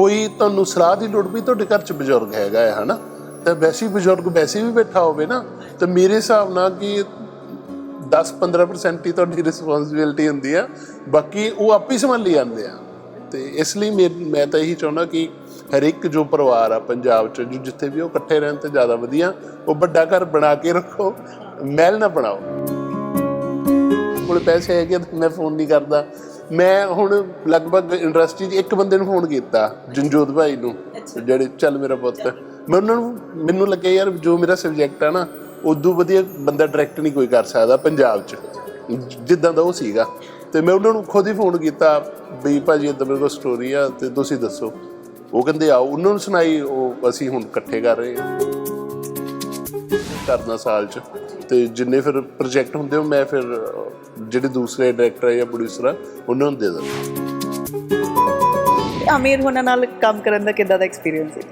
ਕੋਈ ਤੁਹਾਨੂੰ ਸਲਾਹ ਦੀ ਲੋੜ ਵੀ ਤੁਹਾਡੇ ਘਰ ਚ ਬਜ਼ੁਰਗ ਹੈਗਾ ਹੈ, ਹਨਾ? ਤਾਂ ਵੈਸੇ ਬਜ਼ੁਰਗ ਵੈਸੇ ਵੀ ਬੈਠਾ ਹੋਵੇ ਨਾ, ਤਾਂ ਮੇਰੇ ਹਿਸਾਬ ਨਾਲ ਕਿ 10-15% ਹੀ ਤੁਹਾਡੀ ਰਿਸਪੌਂਸਿਬਿਲਟੀ ਹੁੰਦੀ ਆ, ਬਾਕੀ ਉਹ ਆਪ ਹੀ ਸੰਭਾਲੀ ਜਾਂਦੇ ਆ। ਤੇ ਇਸ ਲਈ ਮੇ- ਮੈਂ ਤਾਂ ਇਹੀ ਚਾਹੁੰਦਾ ਕਿ ਹਰ ਇੱਕ ਜੋ ਪਰਿਵਾਰ ਆ ਪੰਜਾਬ ਚ, ਜੋ ਜਿੱਥੇ ਵੀ ਉਹ ਇਕੱਠੇ ਰਹਿਣ ਤੇ ਜ਼ਿਆਦਾ ਵਧੀਆ, ਉਹ ਵੱਡਾ ਘਰ ਬਣਾ ਕੇ ਰੱਖੋ, ਮਹਿਲ ਨਾ ਬਣਾਓ। ਕੋਲ ਪੈਸੇ ਹੈਗੇ ਤਾਂ ਮੈਂ ਫੋਨ ਨਹੀਂ ਕਰਦਾ। ਮੈਂ ਹੁਣ ਲਗਭਗ ਇੰਡਸਟਰੀ 'ਚ ਇੱਕ ਬੰਦੇ ਨੂੰ ਫੋਨ ਕੀਤਾ ਜੰਜੋਤ ਭਾਈ ਨੂੰ ਜਿਹੜੇ ਚੱਲ ਮੇਰਾ ਪੁੱਤ। ਮੈਂ ਉਹਨਾਂ ਨੂੰ ਮੈਨੂੰ ਲੱਗਿਆ ਯਾਰ ਜੋ ਮੇਰਾ ਸਬਜੈਕਟ ਆ ਨਾ ਉਦੋਂ ਵਧੀਆ ਬੰਦਾ ਡਾਇਰੈਕਟ ਨਹੀਂ ਕੋਈ ਕਰ ਸਕਦਾ ਪੰਜਾਬ 'ਚ। ਜਿੱਦਾਂ ਦਾ ਉਹ ਸੀਗਾ। ਤੇ ਮੈਂ ਉਹਨਾਂ ਨੂੰ ਖੁਦ ਹੀ ਫੋਨ ਕੀਤਾ ਵੀ ਭਾਜੀ ਇਦਾਂ ਮੇਰੇ ਕੋਲ ਸਟੋਰੀ ਆ ਤੇ ਤੁਸੀਂ ਦੱਸੋ। ਉਹ ਕਹਿੰਦੇ ਆਓ। ਉਹਨਾਂ ਨੂੰ ਸੁਣਾਈ ਉਹ ਅਸੀਂ ਹੁਣ ਇਕੱਠੇ ਕਰ ਰਹੇ ਹਾਂ। ਕਰਨਾ ਸਾਲ ਚ। ਤੇ ਜਿੰਨੇ ਫਿਰ ਪ੍ਰੋਜੈਕਟ ਹੁੰਦੇ ਉਹ ਮੈਂ ਫਿਰ ਜਿਹੜੇ ਦੂਸਰੇ ਡਾਇਰੈਕਟਰ ਜਾਂ ਪ੍ਰੋਡਿਊਸਰ ਆ ਉਹਨਾਂ ਨੂੰ ਦੇ ਦਿੰਦਾ। ਅਮੀਰ ਹੋਣਾ ਨਾਲ ਕੰਮ ਕਰਨ ਦਾ ਕਿੱਦਾਂ ਦਾ ਐਕਸਪੀਰੀਅੰਸ ਹੈ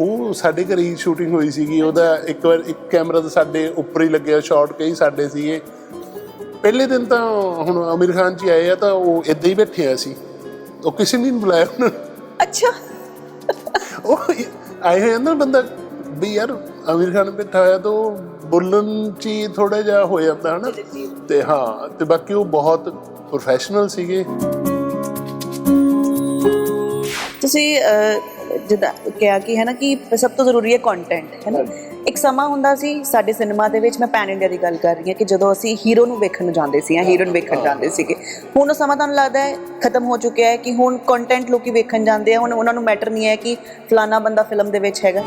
ਉਹ ਸਾਡੇ ਘਰੇ ਹੀ ਸ਼ੂਟਿੰਗ ਹੋਈ ਸੀਗੀ। ਉਹਦਾ ਇੱਕ ਵਾਰ ਇੱਕ ਕੈਮਰਾ ਤਾਂ ਸਾਡੇ ਉੱਪਰ ਹੀ ਲੱਗਿਆ ਸ਼ਾਟ ਕਈ ਸਾਡੇ ਸੀਗੇ। ਪਹਿਲੇ ਦਿਨ ਤਾਂ ਹੁਣ ਅਮੀਰ ਖਾਨ ਜੀ ਆਏ ਆ ਤਾਂ ਉਹ ਇਦਾਂ ਹੀ ਬੈਠੇ ਆ ਸੀ ਉਹ ਕਿਸੇ ਨੇ ਨਹੀਂ ਬੁਲਾਇਆ ਉਹਨਾਂ ਨੂੰ। ਅੱਛਾ। ਉਹ ਆਏ ਹੋਏ ਨਾ ਬੰਦਾ ਵੀ ਯਾਰ ਅਮੀਰ ਖਾਨ ਬੈਠਾ ਹੋਇਆ ਤਾਂ ਬੋਲਣ ਚ ਥੋੜਾ ਜਿਹਾ ਹੋ ਜਾਂਦਾ ਹਨਾ ਤੇ ਹਾਂ ਤੇ ਬਾਕੀ ਉਹ ਬਹੁਤ ਪ੍ਰੋਫੈਸ਼ਨਲ ਸੀਗੇ। ਤੁਸੀਂ ਜਿੱਦਾਂ ਕਿਹਾ ਕਿ ਹੈ ਨਾ ਕਿ ਸਭ ਤੋਂ ਜ਼ਰੂਰੀ ਹੈ ਕੰਟੈਂਟ ਹੈ ਨਾ। ਇੱਕ ਸਮਾਂ ਹੁੰਦਾ ਸੀ ਸਾਡੇ ਸਿਨੇਮਾ ਦੇ ਵਿੱਚ ਮੈਂ ਪੈਨ ਇੰਡੀਆ ਦੀ ਗੱਲ ਕਰ ਰਹੀ ਹਾਂ ਕਿ ਜਦੋਂ ਅਸੀਂ ਹੀਰੋ ਨੂੰ ਵੇਖਣ ਜਾਂਦੇ ਸੀ ਜਾਂ ਹੀਰੋਇਨ ਵੇਖਣ ਜਾਂਦੇ ਸੀਗੇ ਹੁਣ ਉਹ ਸਮਾਂ ਤੁਹਾਨੂੰ ਲੱਗਦਾ ਹੈ ਖਤਮ ਹੋ ਚੁੱਕਿਆ ਹੈ ਕਿ ਹੁਣ ਕੰਟੈਂਟ ਲੋਕੀ ਵੇਖਣ ਜਾਂਦੇ ਆ ਹੁਣ ਉਹਨਾਂ ਨੂੰ ਮੈਟਰ ਨਹੀਂ ਹੈ ਕਿ ਫਲਾਣਾ ਬੰਦਾ ਫਿਲਮ ਦੇ ਵਿੱਚ ਹੈਗਾ।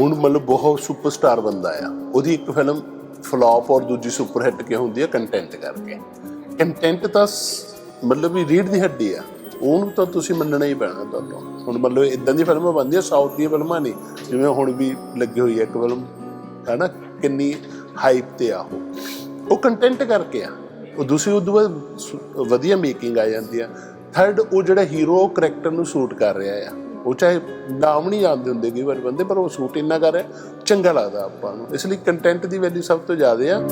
ਹੁਣ ਮਤਲਬ ਬਹੁਤ ਸੁਪਰਸਟਾਰ ਬੰਦਾ ਆ। ਉਹਦੀ ਇੱਕ ਫਿਲਮ ਫਲॉप ਔਰ ਦੂਜੀ ਸੁਪਰ ਹਿੱਟ ਕਿਉਂ ਹੁੰਦੀ ਹੈ ਕੰਟੈਂਟ ਕਰਕੇ। ਕੰਟੈਂਟ ਤਾਂ ਮਤਲਬ ਵੀ ਰੀੜ ਦੀ ਹੱਡੀ ਆ। ਉਹਨੂੰ ਤਾਂ ਤੁਸੀਂ ਮੰਨਣਾ ਹੀ ਪੈਣਾ ਤੁਹਾਨੂੰ। ਹੁਣ ਮਤਲਬ ਇਦਾਂ ਦੀ ਫਿਲਮਾਂ ਬਣਦੀਆਂ ਸਾਊਥ ਦੀਆਂ ਫਿਲਮਾਂ ਨਹੀਂ। ਜਿਵੇਂ ਹੁਣ ਵੀ ਲੱਗੀ ਹੋਈ ਹੈ ਇੱਕ ਫਿਲਮ ਹੈ ਨਾ ਕਿੰਨੀ ਹਾਈਪ ਤੇ ਆ ਉਹ। ਉਹ ਕੰਟੈਂਟ ਕਰਕੇ ਆ। ਉਹ ਦੂਸਰੀ ਉਦੋਂ ਬਾਅਦ ਵਧੀਆ ਮੇਕਿੰਗ ਆ ਜਾਂਦੀ ਆ। ਥਰਡ ਉਹ ਜਿਹੜਾ ਹੀਰੋ ਉਹ ਕਰੈਕਟਰ ਨੂੰ ਸੂਟ ਕਰ ਰਿਹਾ ਆ। ਉਹ ਚਾਹੇ ਨਾਮ ਨਹੀਂ ਜਾਣਦੇ ਹੁੰਦੇ ਕਈ ਵਾਰ ਬੰਦੇ, ਪਰ ਉਹ ਸੂਟ ਇੰਨਾ ਕਰ ਰਿਹਾ, ਚੰਗਾ ਲੱਗਦਾ ਆਪਾਂ ਨੂੰ। ਇਸ ਲਈ ਕੰਟੈਂਟ ਦੀ ਵੈਲਿਊ ਸਭ ਤੋਂ ਜ਼ਿਆਦਾ ਆ।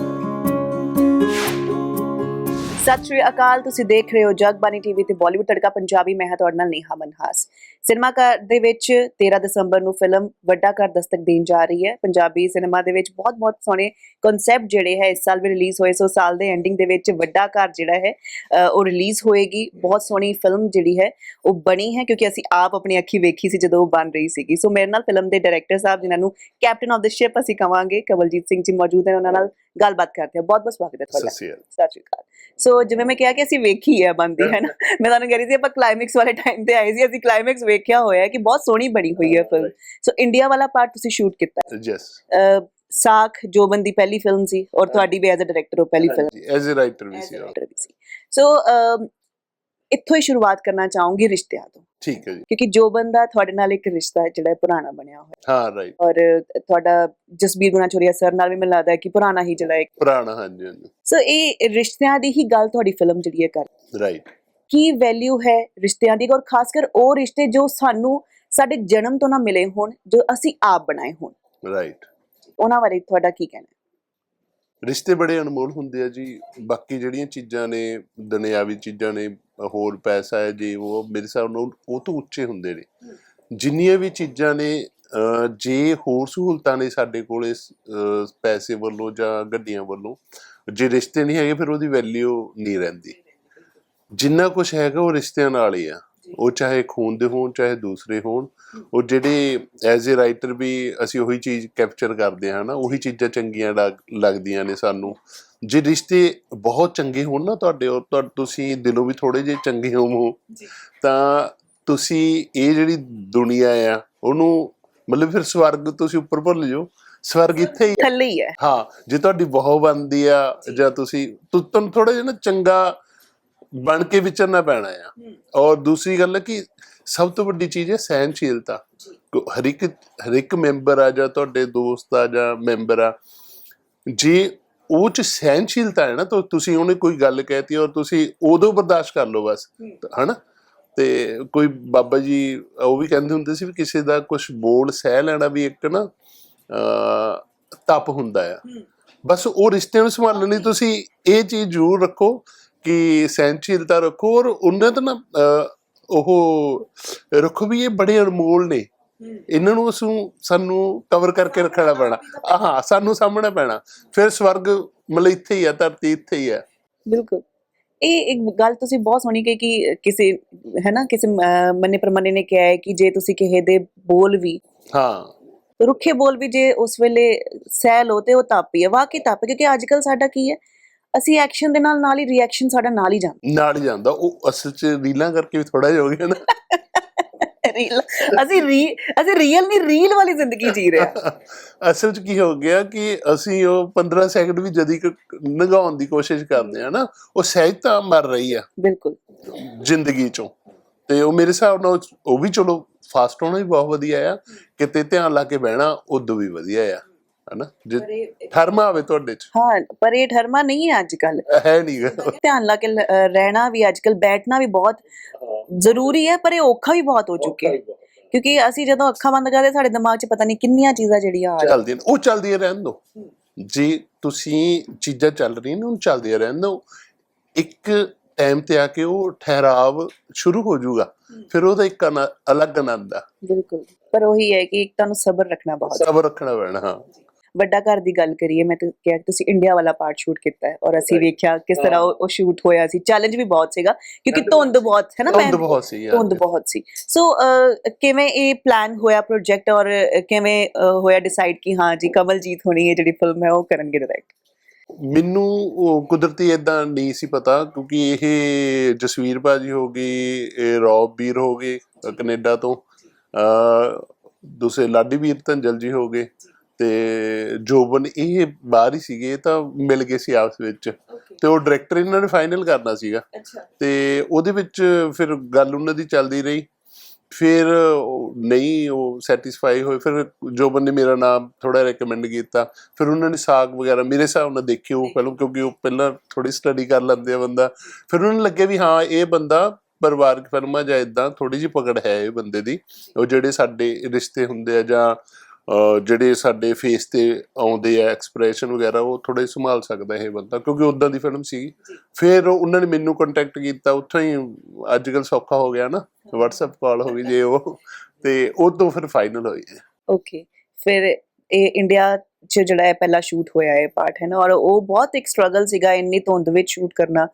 ਸਤਿ ਸ਼੍ਰੀ ਅਕਾਲ, ਤੁਸੀਂ ਦੇਖ ਰਹੇ ਹੋ ਜਗਬਾਨੀ ਟੀਵੀ ਤੇ ਬਾਲੀਵੁੱਡ ਤੜਕਾ ਪੰਜਾਬੀ, ਮੈਂ ਹਾਂ ਤੁਹਾਡੇ ਨਾਲ ਨੇਹਾ ਮਨਹਾਸ। ਸਿਨੇਮਾ ਘਰ ਦੇ ਵਿੱਚ 13 ਦਸੰਬਰ ਨੂੰ ਫਿਲਮ ਵੱਡਾ ਘਰ ਦਸਤਕ ਦੇਣ ਜਾ ਰਹੀ ਹੈ। ਪੰਜਾਬੀ ਸਿਨੇਮਾ ਦੇ ਵਿੱਚ ਬਹੁਤ-ਬਹੁਤ ਸੋਹਣੇ ਕਨਸੈਪਟ ਜਿਹੜੇ ਹੈ ਇਸ ਸਾਲ ਵੀ ਰਿਲੀਜ਼ ਹੋਏ ਸੋ ਸਾਲ ਦੇ ਐਂਡਿੰਗ ਦੇ ਵਿੱਚ ਵੱਡਾ ਘਰ ਜਿਹੜਾ ਹੈ ਉਹ ਰਿਲੀਜ਼ ਹੋਏਗੀ। ਬਹੁਤ ਸੋਹਣੀ ਫਿਲਮ ਜਿਹੜੀ ਹੈ ਉਹ ਬਣੀ ਹੈ ਕਿਉਂਕਿ ਅਸੀਂ ਆਪ ਆਪਣੀ ਅੱਖੀ ਵੇਖੀ ਸੀ ਜਦੋਂ ਉਹ ਬਣ ਰਹੀ ਸੀਗੀ। ਸੋ ਮੇਰੇ ਨਾਲ ਫਿਲਮ ਦੇ ਡਾਇਰੈਕਟਰ ਸਾਹਿਬ ਜਿਨ੍ਹਾਂ ਨੂੰ ਕੈਪਟਨ ਆਫ ਦ ਸ਼ਿਪ ਅਸੀਂ ਕਵਾਂਗੇ ਕਵਲਜੀਤ ਸਿੰਘ ਜੀ ਮੌਜੂਦ ਹਨ ਉਹਨਾਂ ਨਾਲ ਗੱਲਬਾਤ ਕਰਦੇ ਹਾਂ। ਬਹੁਤ ਬਹੁਤ ਸਵਾਗਤ ਹੈ ਤੁਹਾਡਾ। ਸਤਿ ਸ਼੍ਰੀ ਅਕਾਲ। ਸਤਿ ਸ਼੍ਰੀ ਅਕਾਲ। ਸੋ ਜਿਵੇਂ ਮੈਂ ਕਿਹਾ ਕਿ ਅਸੀਂ ਵੇਖੀ ਹੈ ਬੰਦੀ ਹੈ ਨਾ? ਮੈਂ ਤੁਹਾਨੂੰ ਕਹਿ ਰਹੀ ਸੀ ਆਪਾਂ ਕਲਾਈਮੈਕਸ ਵਾਲੇ ਟਾਈਮ ਤੇ ਆਏ ਸੀ ਅਸੀਂ ਕਲਾਈਮੈਕਸ ਵੇਖਿਆ ਹੋਇਆ ਹੈ ਕਿ ਬਹੁਤ ਸੋਹਣੀ ਬਣੀ ਹੋਈ ਹੈ ਫਿਲਮ ਸੋ ਇੰਡੀਆ ਵਾਲਾ ਪਾਰਟ ਤੁਸੀਂ ਸ਼ੂਟ ਕੀਤਾ ਯੈਸ ਸਾਖ ਜੋ ਬੰਦੀ ਪਹਿਲੀ ਫਿਲਮ ਸੀ ਔਰ ਤੁਹਾਡੀ ਵੀ ਐਜ਼ ਅ ਡਾਇਰੈਕਟਰ ਉਹ ਪਹਿਲੀ ਫਿਲਮ ਐਜ਼ ਅ ਰਾਈਟਰ ਵੀ ਸੀ ਸੋ। ਇੱਥੋਂ ਹੀ ਸ਼ੁਰੂਆਤ ਕਰਨਾ ਚਾਹੂੰਗੀ ਰਿਸ਼ਤਿਆਂ ਤੋਂ। ਠੀਕ ਹੈ ਜੀ। ਕਿਉਂਕਿ ਜੋ ਬੰਦਾ ਤੁਹਾਡੇ ਨਾਲ ਇੱਕ ਰਿਸ਼ਤਾ ਹੈ ਜਿਹੜਾ ਪੁਰਾਣਾ ਬਣਿਆ ਹੋਇਆ। ਹਾਂ ਰਾਈਟ ਔਰ ਤੁਹਾਡਾ ਜਸਬੀਰ ਗੁਨਾਚੋਰੀਆ ਸਰ ਨਾਲ ਵੀ ਮੈਨੂੰ ਲੱਗਦਾ ਹੈ ਕਿ ਪੁਰਾਣਾ ਹੀ ਜਿਹੜਾ ਇੱਕ ਪੁਰਾਣਾ ਹਾਂਜੀ ਹਾਂਜੀ। ਸੋ ਇਹ ਰਿਸ਼ਤਿਆਂ ਦੀ ਹੀ ਗੱਲ ਤੁਹਾਡੀ ਫਿਲਮ ਜਿਹੜੀ ਹੈ ਕਰ ਰਾਈਟ ਕੀ ਵੈਲਿਊ ਹੈ ਰਿਸ਼ਤਿਆਂ ਦੀ? ਔਰ ਖਾਸ ਕਰ ਉਹ ਰਿਸ਼ਤੇ ਜੋ ਸਾਨੂੰ ਸਾਡੇ ਜਨਮ ਤੋਂ ਨਾ ਮਿਲੇ ਹੋਣ ਜੋ ਅਸੀਂ ਆਪ ਬਣਾਏ ਹੋਣ। ਰਾਈਟ ਉਹਨਾਂ ਬਾਰੇ ਤੁਹਾਡਾ ਕੀ ਕਹਿਣਾ? ਰਿਸ਼ਤੇ ਬੜੇ ਅਨਮੋਲ ਹੁੰਦੇ ਆ ਜੀ। ਬਾਕੀ ਜਿਹੜੀਆਂ ਚੀਜ਼ਾਂ ਨੇ ਦੁਨਿਆਵੀ ਚੀਜ਼ਾਂ ਨੇ ਹੋਰ ਪੈਸਾ ਹੈ ਜੀ ਉਹ ਮੇਰੇ ਹਿਸਾਬ ਨਾਲ ਉਹ ਤੋਂ ਉੱਚੇ ਹੁੰਦੇ ਨੇ। ਜਿੰਨੀਆਂ ਵੀ ਚੀਜ਼ਾਂ ਨੇ ਜੇ ਹੋਰ ਸਹੂਲਤਾਂ ਨੇ ਸਾਡੇ ਕੋਲ ਪੈਸੇ ਵੱਲੋਂ ਜਾਂ ਗੱਡੀਆਂ ਵੱਲੋਂ ਜੇ ਰਿਸ਼ਤੇ ਨਹੀਂ ਹੈਗੇ ਫਿਰ ਉਹਦੀ ਵੈਲਿਊ ਨਹੀਂ ਰਹਿੰਦੀ। ਜਿੰਨਾ ਕੁਝ ਹੈਗਾ ਉਹ ਰਿਸ਼ਤਿਆਂ ਨਾਲ ਹੀ ਆ। ਉਹ ਚਾਹੇ ਖੂਨ ਦੇ ਹੋਣ ਚਾਹੇ ਦੂਸਰੇ ਹੋਣ ਉਹ ਜਿਹੜੇ ਐਜ਼ ਅ ਰਾਈਟਰ ਵੀ ਅਸੀਂ ਉਹੀ ਚੀਜ਼ ਕੈਪਚਰ ਕਰਦੇ ਹਾਂ ਨਾ ਉਹੀ ਚੀਜ਼ਾਂ ਚੰਗੀਆਂ ਲੱਗ- ਲੱਗਦੀਆਂ ਨੇ ਸਾਨੂੰ। ਜੇ ਰਿਸ਼ਤੇ ਬਹੁਤ ਚੰਗੇ ਹੋਣ ਨਾ ਤੁਹਾਡੇ ਔਰ ਤੁਸੀਂ ਦਿਲੋਂ ਵੀ ਥੋੜੇ ਜਿਹੇ ਚੰਗੇ ਹੋਵੋ। ਤਾਂ ਤੁਸੀਂ ਇਹ ਜਿਹੜੀ ਦੁਨੀਆ ਆ ਉਹਨੂੰ ਮਤਲਬ ਫਿਰ ਸਵਰਗ ਤੁਸੀਂ ਉੱਪਰ ਭੁੱਲ ਜਾਓ। ਸਵਰਗ ਇੱਥੇ ਹੀ। ਥੱਲੇ ਹੀ ਹੈ ਹਾਂ ਜੇ ਤੁਹਾਡੀ ਬਹੁ ਬਣਦੀ ਆ ਜਾਂ। ਤੁਸੀਂ ਤੁਹਾਨੂੰ ਥੋੜਾ ਜਿਹਾ ਨਾ ਚੰਗਾ ਬਣ ਕੇ ਵਿਚਰਨਾ ਪੈਣਾ ਆ। ਔਰ ਦੂਸਰੀ ਗੱਲ ਹੈ ਕਿ ਸਭ ਤੋਂ ਵੱਡੀ ਚੀਜ਼ ਹੈ ਸਹਿਨਸ਼ੀਲਤਾ ਹਰ ਇੱਕ ਹਰ ਇੱਕ ਮੈਂਬਰ ਆ ਜਾਂ ਤੁਹਾਡੇ ਦੋਸਤ ਆ ਜਾਂ ਮੈਂਬਰ ਆ ਜੇ ਉਹ ਚ ਸਹਿਨਸ਼ੀਲਤਾ ਹੈ ਨਾ ਤਾਂ ਤੁਸੀਂ ਉਹਨੇ ਕੋਈ ਗੱਲ ਕਹਿਤੀ ਔਰ ਤੁਸੀਂ ਉਦੋਂ ਬਰਦਾਸ਼ਤ ਕਰ ਲਓ ਬਸ। ਹਨਾ? ਤੇ ਕੋਈ ਬਾਬਾ ਜੀ ਉਹ ਵੀ ਕਹਿੰਦੇ ਹੁੰਦੇ ਸੀ ਵੀ ਕਿਸੇ ਦਾ ਕੁਝ ਬੋਲ ਸਹਿ ਲੈਣਾ ਵੀ ਇੱਕ ਨਾ ਤਪ ਹੁੰਦਾ ਆ। ਬਸ ਉਹ ਰਿਸ਼ਤੇ ਨੂੰ ਸੰਭਾਲਣ ਲਈ ਤੁਸੀਂ ਇਹ ਚੀਜ਼ ਜ਼ਰੂਰ ਰੱਖੋ ਕਿ ਸਹਿਨਸ਼ੀਲਤਾ ਰੱਖੋ ਔਰ ਉਹਨਾਂ ਦਾ ਨਾ ਉਹ ਰੁੱਖ ਵੀ ਇਹ ਬੜੇ ਅਨਮੋਲ ਨੇ। ਇਹਨਾਂ ਨੂੰ ਅਸੀਂ ਸਾਨੂੰ ਕਵਰ ਕਰਕੇ ਰੱਖਣਾ ਪੈਣਾ। ਹਾਂ ਸਾਨੂੰ ਸਾਹਮਣੇ ਪੈਣਾ। ਫਿਰ ਸਵਰਗ ਮਤਲਬ ਇੱਥੇ ਹੀ ਆ ਧਰਤੀ ਇੱਥੇ ਹੀ ਆ। ਬਿਲਕੁਲ। ਇਹ ਇੱਕ ਗੱਲ ਤੁਸੀਂ ਬਹੁਤ ਸੋਹਣੀ ਕਹੀ ਕਿ ਕਿਸੇ ਹੈ ਨਾ ਕਿਸੇ ਮੰਨੇ ਪ੍ਰਮੰਨੇ ਨੇ ਕਿਹਾ ਹੈ ਕਿ ਜੇ ਤੁਸੀਂ ਕਿਸੇ ਦੇ ਬੋਲ ਵੀ ਹਾਂ। ਰੁੱਖੇ ਬੋਲ ਵੀ ਜੇ ਉਸ ਵੇਲੇ ਸਹਿ ਲੋ ਤੇ ਉਹ ਤਾਪੀ ਹੈ ਵਾਕਈ ਤਾਪੀ ਕਿਉਂਕਿ ਅੱਜ ਕੱਲ ਸਾਡਾ ਕੀ ਹੈ ਅਸੀਂ ਐਕਸ਼ਨ ਦੇ ਨਾਲ ਨਾਲ ਹੀ ਰਿਐਕਸ਼ਨ ਸਾਡਾ ਨਾਲ ਹੀ ਜਾਂਦਾ। ਨਾਲ ਹੀ ਜਾਂਦਾ। ਉਹ ਅਸਲ 'ਚ ਰੀਲਾਂ ਕਰਕੇ ਵੀ ਥੋੜਾ ਜਿਹਾ ਹੋ ਗਿਆ ਨਾ। ਰੀਲ ਅਸੀਂ ਰੀ ਅਸੀਂ ਰੀਅਲ ਨਹੀਂ ਰੀਲ ਵਾਲੀ ਜ਼ਿੰਦਗੀ ਜੀ ਰਹੇ ਹਾਂ। ਅਸਲ 'ਚ ਕੀ ਹੋ ਗਿਆ ਕਿ ਅਸੀਂ ਉਹ 15 ਸੈਕਿੰਡ ਵੀ ਜਦੀ ਨਗਾਉਣ ਦੀ ਕੋਸ਼ਿਸ਼ ਕਰਦੇ ਆ ਨਾ ਉਹ ਸਹਿਜਤਾ ਮਰ ਰਹੀ ਆ। ਬਿਲਕੁਲ। ਜ਼ਿੰਦਗੀ ਚੋਂ। ਤੇ ਉਹ ਮੇਰੇ ਹਿਸਾਬ ਨਾਲ ਉਹ- ਉਹ ਵੀ ਚਲੋ ਫਾਸਟ ਹੋਣਾ ਵੀ ਬਹੁਤ ਵਧੀਆ ਆ। ਕਿਤੇ ਧਿਆਨ ਲਾ ਕੇ ਬਹਿਣਾ ਉਦੋਂ ਵੀ ਵਧੀਆ ਆ। ਹਨਾ? ਜੇ ਠਰਮਾ ਆਵੇ ਤੁਹਾਡੇ 'ਚ। ਹਾਂ ਪਰ ਇਹ ਠਰਮਾ ਨਹੀਂ ਹੈ ਅੱਜ ਕੱਲ ਹੈ ਨਹੀਂ। ਧਿਆਨ ਲਾ ਕੇ ਰਹਿਣਾ ਵੀ ਅੱਜ ਕੱਲ ਬੈਠਣਾ ਵੀ ਬਹੁਤ ਜ਼ਰੂਰੀ ਹੈ ਪਰ ਇਹ ਔਖਾ ਵੀ ਬਹੁਤ ਹੋ ਚੁੱਕਿਆ। ਹੈ। ਕਿਉਂਕਿ ਅਸੀਂ ਜਦੋਂ ਅੱਖਾਂ ਬੰਦ ਕਰਦੇ ਸਾਡੇ ਦਿਮਾਗ 'ਚ ਪਤਾ ਨਹੀਂ ਕਿੰਨੀਆਂ ਚੀਜ਼ਾਂ ਜਿਹੜੀਆਂ ਆ ਚੱਲਦੀਆਂ ਉਹ ਚੱਲਦੀਆਂ ਰਹਿਣ ਦੋ। ਜੇ ਤੁਸੀਂ ਚੀਜ਼ਾਂ ਚੱਲ ਰਹੀਆਂ ਨੇ ਉਹਨੂੰ ਚੱਲਦੀਆਂ ਰਹਿਣ ਦੋ। ਇੱਕ ਟਾਈਮ ਤੇ ਆ ਕੇ ਉਹ ਠਹਿਰਾਵ ਸ਼ੁਰੂ ਹੋ ਜਾਊਗਾ। ਫਿਰ ਉਹਦਾ ਇੱਕ ਅਲੱਗ ਆਨੰਦ ਆ। ਬਿਲਕੁਲ। ਪਰ ਉਹੀ ਹੈ ਕਿ ਇੱਕ ਤੁਹਾਨੂੰ ਸਬਰ ਰੱਖਣਾ ਬਹੁਤ ਸਬਰ ਰੱਖਣਾ ਪੈਣਾ ਹਾਂ। ਵੱਡਾ ਘਰ ਦੀ ਗੱਲ ਕਰੀਏ ਮੈਂ ਤਾਂ ਕਿਹਾ ਕਿ ਤੁਸੀਂ ਇੰਡੀਆ ਵਾਲਾ ਪਾਰਟ ਸ਼ੂਟ ਕੀਤਾ ਹੈ ਔਰ ਅਸੀਂ ਵੇਖਿਆ ਕਿਸ ਤਰ੍ਹਾਂ ਉਹ ਸ਼ੂਟ ਹੋਇਆ ਸੀ। ਚੈਲੰਜ ਵੀ ਬਹੁਤ ਸੀਗਾ ਕਿਉਂਕਿ ਧੁੰਦ ਬਹੁਤ ਹੈ ਨਾ ਧੁੰਦ ਬਹੁਤ ਸੀ ਧੁੰਦ ਬਹੁਤ ਸੀ। ਸੋ ਕਿਵੇਂ ਇਹ ਪਲਾਨ ਹੋਇਆ ਪ੍ਰੋਜੈਕਟ ਔਰ ਕਿਵੇਂ ਹੋਇਆ ਡਿਸਾਈਡ ਕਿ ਹਾਂ ਜੀ ਕਮਲਜੀਤ ਹੋਣੀ ਹੈ ਜਿਹੜੀ ਫਿਲਮ ਹੈ ਉਹ ਕਰਨਗੇ ਡਾਇਰੈਕਟ ਮੈਨੂੰ ਉਹ ਕੁਦਰਤੀ ਇਦਾਂ ਨਹੀਂ ਸੀ ਪਤਾ ਕਿਉਂਕਿ ਇਹ ਜਸਵੀਰ ਬਾਜੀ ਹੋ ਗਈ ਇਹ ਰੌਬ ਵੀਰ ਹੋ ਗਏ ਕੈਨੇਡਾ ਤੋਂ ਅ ਦੂਸਰੇ ਲਾਡੀ ਵੀਰ ਧੰਜਲ ਜੀ ਹੋ ਗਏ। ਤੇ ਜੋਬਨ ਇਹ ਬਾਹਰ ਹੀ ਸੀਗੇ ਤਾਂ ਮਿਲ ਗਏ ਸੀ ਆਪਸ ਵਿੱਚ। ਤੇ ਉਹ ਡਾਇਰੈਕਟਰ ਇਹਨਾਂ ਨੇ ਫਾਈਨਲ ਕਰਨਾ ਸੀਗਾ। ਅੱਛਾ। ਤੇ ਉਹਦੇ ਵਿੱਚ ਫਿਰ ਗੱਲ ਉਹਨਾਂ ਦੀ ਚੱਲਦੀ ਰਹੀ। ਫਿਰ ਨਹੀਂ ਉਹ ਸੈਟੀਸਫਾਈ ਹੋਏ। ਫਿਰ ਜੋਬਨ ਨੇ ਮੇਰਾ ਨਾਮ ਥੋੜਾ ਰეკਮੈਂਡ ਕੀਤਾ। ਫਿਰ ਉਹਨਾਂ ਨੇ ਸਾਗ ਵਗੈਰਾ ਮੇਰੇ ਹਿਸਾਬ ਨਾਲ ਦੇਖੀ ਉਹ ਫਿਲਮ ਕਿਉਂਕਿ ਉਹ ਪਹਿਲਾਂ ਥੋੜੀ ਸਟੱਡੀ ਕਰ ਲੈਂਦੇ ਆ ਬੰਦਾ। ਫਿਰ ਉਹਨਾਂ ਨੂੰ ਲੱਗਿਆ ਵੀ ਹਾਂ ਇਹ ਬੰਦਾ ਪਰਿਵਾਰਕ ਫਿਲਮਾਂ ਜਾਂ ਇਦਾਂ ਥੋੜੀ ਜਿਹੀ ਪਕੜ ਹੈ ਇਹ ਬੰਦੇ ਦੀ। ਉਹ ਜਿਹੜੇ ਸਾਡੇ ਰਿਸ਼ਤੇ ਹੁੰਦੇ ਆ ਜਾਂ ਜਿਹੜੇ ਸਾਡੇ ਫੇਸ ਤੇ ਆਉਂਦੇ ਆ ਐਕਸਪ੍ਰੈਸ਼ਨ ਵਗੈਰਾ ਉਹ ਥੋੜੇ ਸੰਭਾਲ ਸਕਦਾ ਇਹ ਬੰਦਾ ਕਿਉਂਕਿ ਉਦਾਂ ਦੀ ਫਿਲਮ ਸੀ ਫਿਰ ਉਹ- ਉਹਨਾਂ ਨੇ ਮੈਨੂੰ ਕੰਟੈਕਟ ਕੀਤਾ ਉੱਥੋਂ ਹੀ ਅੱਜ ਕੱਲ ਸੌਖਾ ਹੋ ਗਿਆ ਨਾ WhatsApp ਕਾਲ ਹੋ ਗਈ ਜੇ ਉਹ ਤੇ ਉਹ ਤੋਂ ਫਿਰ ਫਾਈਨਲ ਹੋਈ। ਓਕੇ ਫਿਰ ਇਹ ਇੰਡੀਆ 'ਚ ਜਿਹੜਾ ਹੈ ਪਹਿਲਾ ਸ਼ੂਟ ਹੋਇਆ ਹੈ ਪਾਰਟ ਹੈ ਨਾ ਔਰ ਉਹ ਬਹੁਤ ਇੱਕ ਸਟਰਗਲ ਸੀਗਾ ਇੰਨੀ ਧੁੰਦ ਵਿੱਚ ਸ਼ੂਟ ਕਰਨਾ।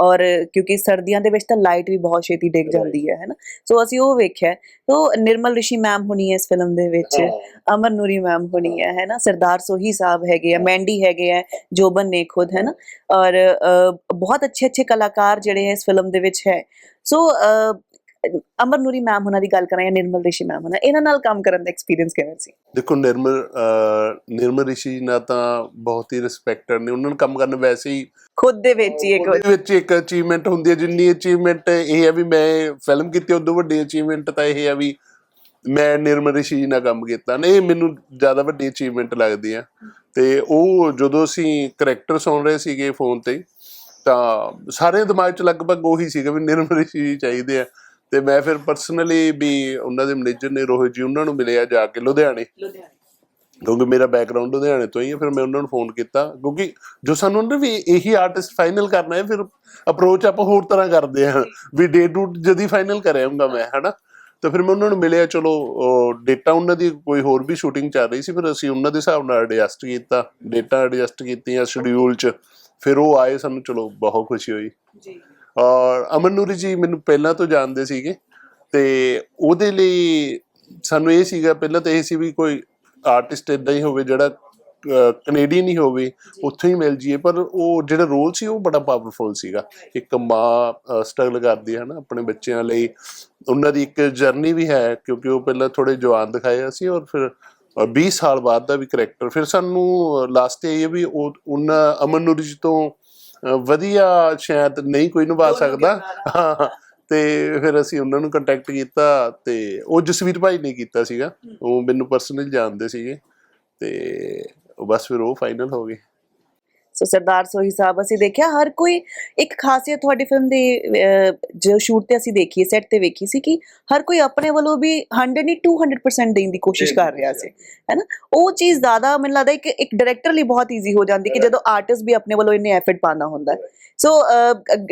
ਔਰ ਕਿਉਂਕਿ ਸਰਦੀਆਂ ਦੇ ਵਿੱਚ ਤਾਂ ਲਾਈਟ ਵੀ ਬਹੁਤ ਛੇਤੀ ਡਿੱਗ ਜਾਂਦੀ ਹੈ ਹੈ ਨਾ। ਸੋ ਅਸੀਂ ਉਹ ਵੇਖਿਆ। ਤੋ ਨਿਰਮਲ ਰਿਸ਼ੀ ਮੈਮ ਹੋਣੀ ਹੈ ਇਸ ਫਿਲਮ ਦੇ ਵਿੱਚ। ਅਮਰ ਨੂਰੀ ਮੈਮ ਹੋਣੀ ਹੈ ਹੈ ਨਾ। ਸਰਦਾਰ ਸੋਹੀ ਸਾਹਿਬ ਹੈਗੇ ਆ ਮੈਂਡੀ ਹੈਗੇ ਆ ਜੋਬਨ ਨੇ ਖੁਦ ਹੈ ਨਾ। ਔਰ ਬਹੁਤ ਅੱਛੇ ਅੱਛੇ ਕਲਾਕਾਰ ਜਿਹੜੇ ਹੈ ਇਸ ਫਿਲਮ ਦੇ ਵਿੱਚ ਹੈ। ਸੋ ਅਮਰ ਨੂਰੀ ਮੈਮ ਉਹਨਾਂ ਦੀ ਗੱਲ ਕਰਾਂ ਜਾਂ ਨਿਰਮਲ ਰਿਸ਼ੀ ਮੈਮ ਹੋਣਾ ਇਹਨਾਂ ਨਾਲ ਕੰਮ ਕਰਨ ਦਾ ਐਕਸਪੀਰੀਅੰਸ ਕਿਵੇਂ ਸੀ? ਦੇਖੋ ਨਿਰਮਲ ਨਿਰਮਲ ਰਿਸ਼ੀ ਜੀ ਨਾਲ ਤਾਂ ਬਹੁਤ ਹੀ ਰਿਸਪੈਕਟਡ ਨੇ ਉਹਨਾਂ ਨੂੰ ਕੰਮ ਕਰਨ ਵੈਸੇ ਹੀ ਖੁਦ ਦੇ ਵਿੱਚ ਹੀ ਇੱਕ ਉਹਦੇ ਵਿੱਚ ਇੱਕ ਅਚੀਵਮੈਂਟ ਹੁੰਦੀ ਹੈ ਜਿੰਨੀ ਅਚੀਵਮੈਂਟ ਇਹ ਹੈ ਵੀ ਮੈਂ ਫਿਲਮ ਕੀਤੀ ਉਦੋਂ ਵੱਡੀ ਅਚੀਵਮੈਂਟ ਤਾਂ ਇਹ ਹੈ ਵੀ ਮੈਂ ਨਿਰਮਲ ਰਿਸ਼ੀ ਜੀ ਨਾਲ ਕੰਮ ਕੀਤਾ ਨੇ ਇਹ ਮੈਨੂੰ ਜ਼ਿਆਦਾ ਵੱਡੀ ਅਚੀਵਮੈਂਟ ਲੱਗਦੀ ਆ ਤੇ ਉਹ ਜਦੋਂ ਅਸੀਂ ਕਰੈਕਟਰ ਸੁਣ ਰਹੇ ਸੀਗੇ ਫੋਨ ਤੇ ਤਾਂ ਸਾਰੇ ਦਿਮਾਗ 'ਚ ਲਗਭਗ ਉਹੀ ਸੀਗਾ ਵੀ ਨਿਰਮਲ ਰਿਸ਼ੀ ਜੀ ਚਾਹੀਦੇ ਆ। ਤੇ ਮੈਂ ਫਿਰ ਪਰਸਨਲੀ ਵੀ ਉਹਨਾਂ ਦੇ ਮੈਨੇਜਰ ਨੇ ਰੋਹਿਤ ਜੀ ਉਹਨਾਂ ਨੂੰ ਮਿਲਿਆ ਜਾ ਕੇ ਲੁਧਿਆਣੇ। ਕਿਉਂਕਿ ਮੇਰਾ ਬੈਕਗ੍ਰਾਉਂਡ ਲੁਧਿਆਣੇ ਤੋਂ ਹੀ ਹੈ ਫਿਰ ਮੈਂ ਉਹਨਾਂ ਨੂੰ ਫੋਨ ਕੀਤਾ। ਕਿਉਂਕਿ ਜੋ ਸਾਨੂੰ ਉਹਨਾਂ ਵੀ ਇਹੀ ਆਰਟਿਸਟ ਫਾਈਨਲ ਕਰਨਾ ਹੈ ਫਿਰ ਅਪਰੋਚ ਆਪਾਂ ਹੋਰ ਤਰ੍ਹਾਂ ਕਰਦੇ ਹਾਂ। ਵੀ ਡੇ ਟੂ ਜਦੀ ਫਾਈਨਲ ਕਰਿਆਉਂਗਾ ਮੈਂ ਹਨਾ? ਤਾਂ ਫਿਰ ਮੈਂ ਉਹਨਾਂ ਨੂੰ ਮਿਲਿਆ ਚਲੋ ਡੇਟਾ ਉਹਨਾਂ ਦੀ ਕੋਈ ਹੋਰ ਵੀ ਸ਼ੂਟਿੰਗ ਚੱਲ ਰਹੀ ਸੀ ਫਿਰ ਅਸੀਂ ਉਹਨਾਂ ਦੇ ਹਿਸਾਬ ਨਾਲ ਐਡਜਸਟ ਕੀਤਾ। ਡੇਟਾ ਐਡਜਸਟ ਕੀਤੀਆਂ ਸ਼ਡਿਊਲ 'ਚ ਫਿਰ ਉਹ ਆਏ ਸਾਨੂੰ ਚਲੋ ਬਹੁਤ ਖੁਸ਼ੀ ਹੋਈ। ਜੀ। ਔਰ ਅਮਨ ਨੂਰੀ ਜੀ ਮੈਨੂੰ ਪਹਿਲਾਂ ਤੋਂ ਜਾਣਦੇ ਸੀਗੇ ਤੇ ਉਹਦੇ ਲਈ ਸਾਨੂੰ ਇਹ ਸੀਗਾ ਪਹਿਲਾਂ ਤਾਂ ਇਹ ਸੀ ਵੀ ਕੋਈ ਆਰਟਿਸਟ ਇਦਾਂ ਹੀ ਹੋਵੇ ਜਿਹੜਾ ਕੈਨੇਡੀਅਨ ਹੀ ਹੋਵੇ ਉੱਥੋਂ ਹੀ ਮਿਲ ਜੀਏ ਪਰ ਉਹ ਜਿਹੜਾ ਰੋਲ ਸੀ ਉਹ ਬੜਾ ਪਾਵਰਫੁਲ ਸੀਗਾ। ਇੱਕ ਮਾਂ ਸਟਰਗਲ ਕਰਦੀ ਹੈ ਨਾ ਆਪਣੇ ਬੱਚਿਆਂ ਲਈ। ਉਹਨਾਂ ਦੀ ਇੱਕ ਜਰਨੀ ਵੀ ਹੈ ਕਿਉਂਕਿ ਉਹ ਪਹਿਲਾਂ ਥੋੜੇ ਜਵਾਨ ਦਿਖਾਏ ਸੀ ਔਰ ਫਿਰ ਅ, 20 ਸਾਲ ਬਾਅਦ ਦਾ ਵੀ ਕਰੈਕਟਰ ਫਿਰ ਸਾਨੂੰ ਲਾਸਟ ਇਹ ਹੈ ਵੀ ਉਹਨਾਂ ਅਮਨ ਨੂਰੀ ਜੀ ਤੋਂ ਵਧੀਆ ਸ਼ਾਇਦ ਨਹੀਂ ਕੋਈ ਨਿਭਾ ਸਕਦਾ। ਹਾਂ ਤੇ ਫਿਰ ਅਸੀਂ ਉਹਨਾਂ ਨੂੰ ਕੰਟੈਕਟ ਕੀਤਾ ਤੇ ਉਹ ਜਸਵੀਰ ਭਾਈ ਨੇ ਕੀਤਾ ਸੀਗਾ। ਉਹ ਮੈਨੂੰ ਪਰਸਨਲੀ ਜਾਣਦੇ ਸੀਗੇ। ਤੇ ਉਹ ਬਸ ਫਿਰ ਉਹ ਫਾਈਨਲ ਹੋ ਗਏ। ਸੋ ਸਰਦਾਰ ਸੋਹੀ ਸਾਹਿਬ ਅਸੀਂ ਦੇਖਿਆ ਹਰ ਕੋਈ ਇੱਕ ਖਾਸੀਅਤ ਤੁਹਾਡੀ ਫਿਲਮ ਦੀ ਜੋ ਸ਼ੂਟ ਤੇ ਅਸੀਂ ਦੇਖੀ ਸੈੱਟ ਤੇ ਵੇਖੀ ਸੀ ਕਿ ਹਰ ਕੋਈ ਆਪਣੇ ਵੱਲੋਂ ਵੀ 100 ਨਹੀਂ 200% ਦੇਣ ਦੀ ਕੋਸ਼ਿਸ਼ ਕਰ ਰਿਹਾ ਸੀ ਹੈਨਾ? ਉਹ ਚੀਜ਼ ਜ਼ਿਆਦਾ ਮੈਨੂੰ ਲੱਗਦਾ ਕਿ ਇੱਕ ਡਾਇਰੈਕਟਰ ਲਈ ਬਹੁਤ ਈਜ਼ੀ ਹੋ ਜਾਂਦੀ ਕਿ ਜਦੋਂ ਆਰਟਿਸਟ ਵੀ ਆਪਣੇ ਵੱਲੋਂ ਇੰਨੇ ਐਫਰਟ ਪਾਉਂਦਾ ਹੁੰਦਾ। ਹੈ ਸੋ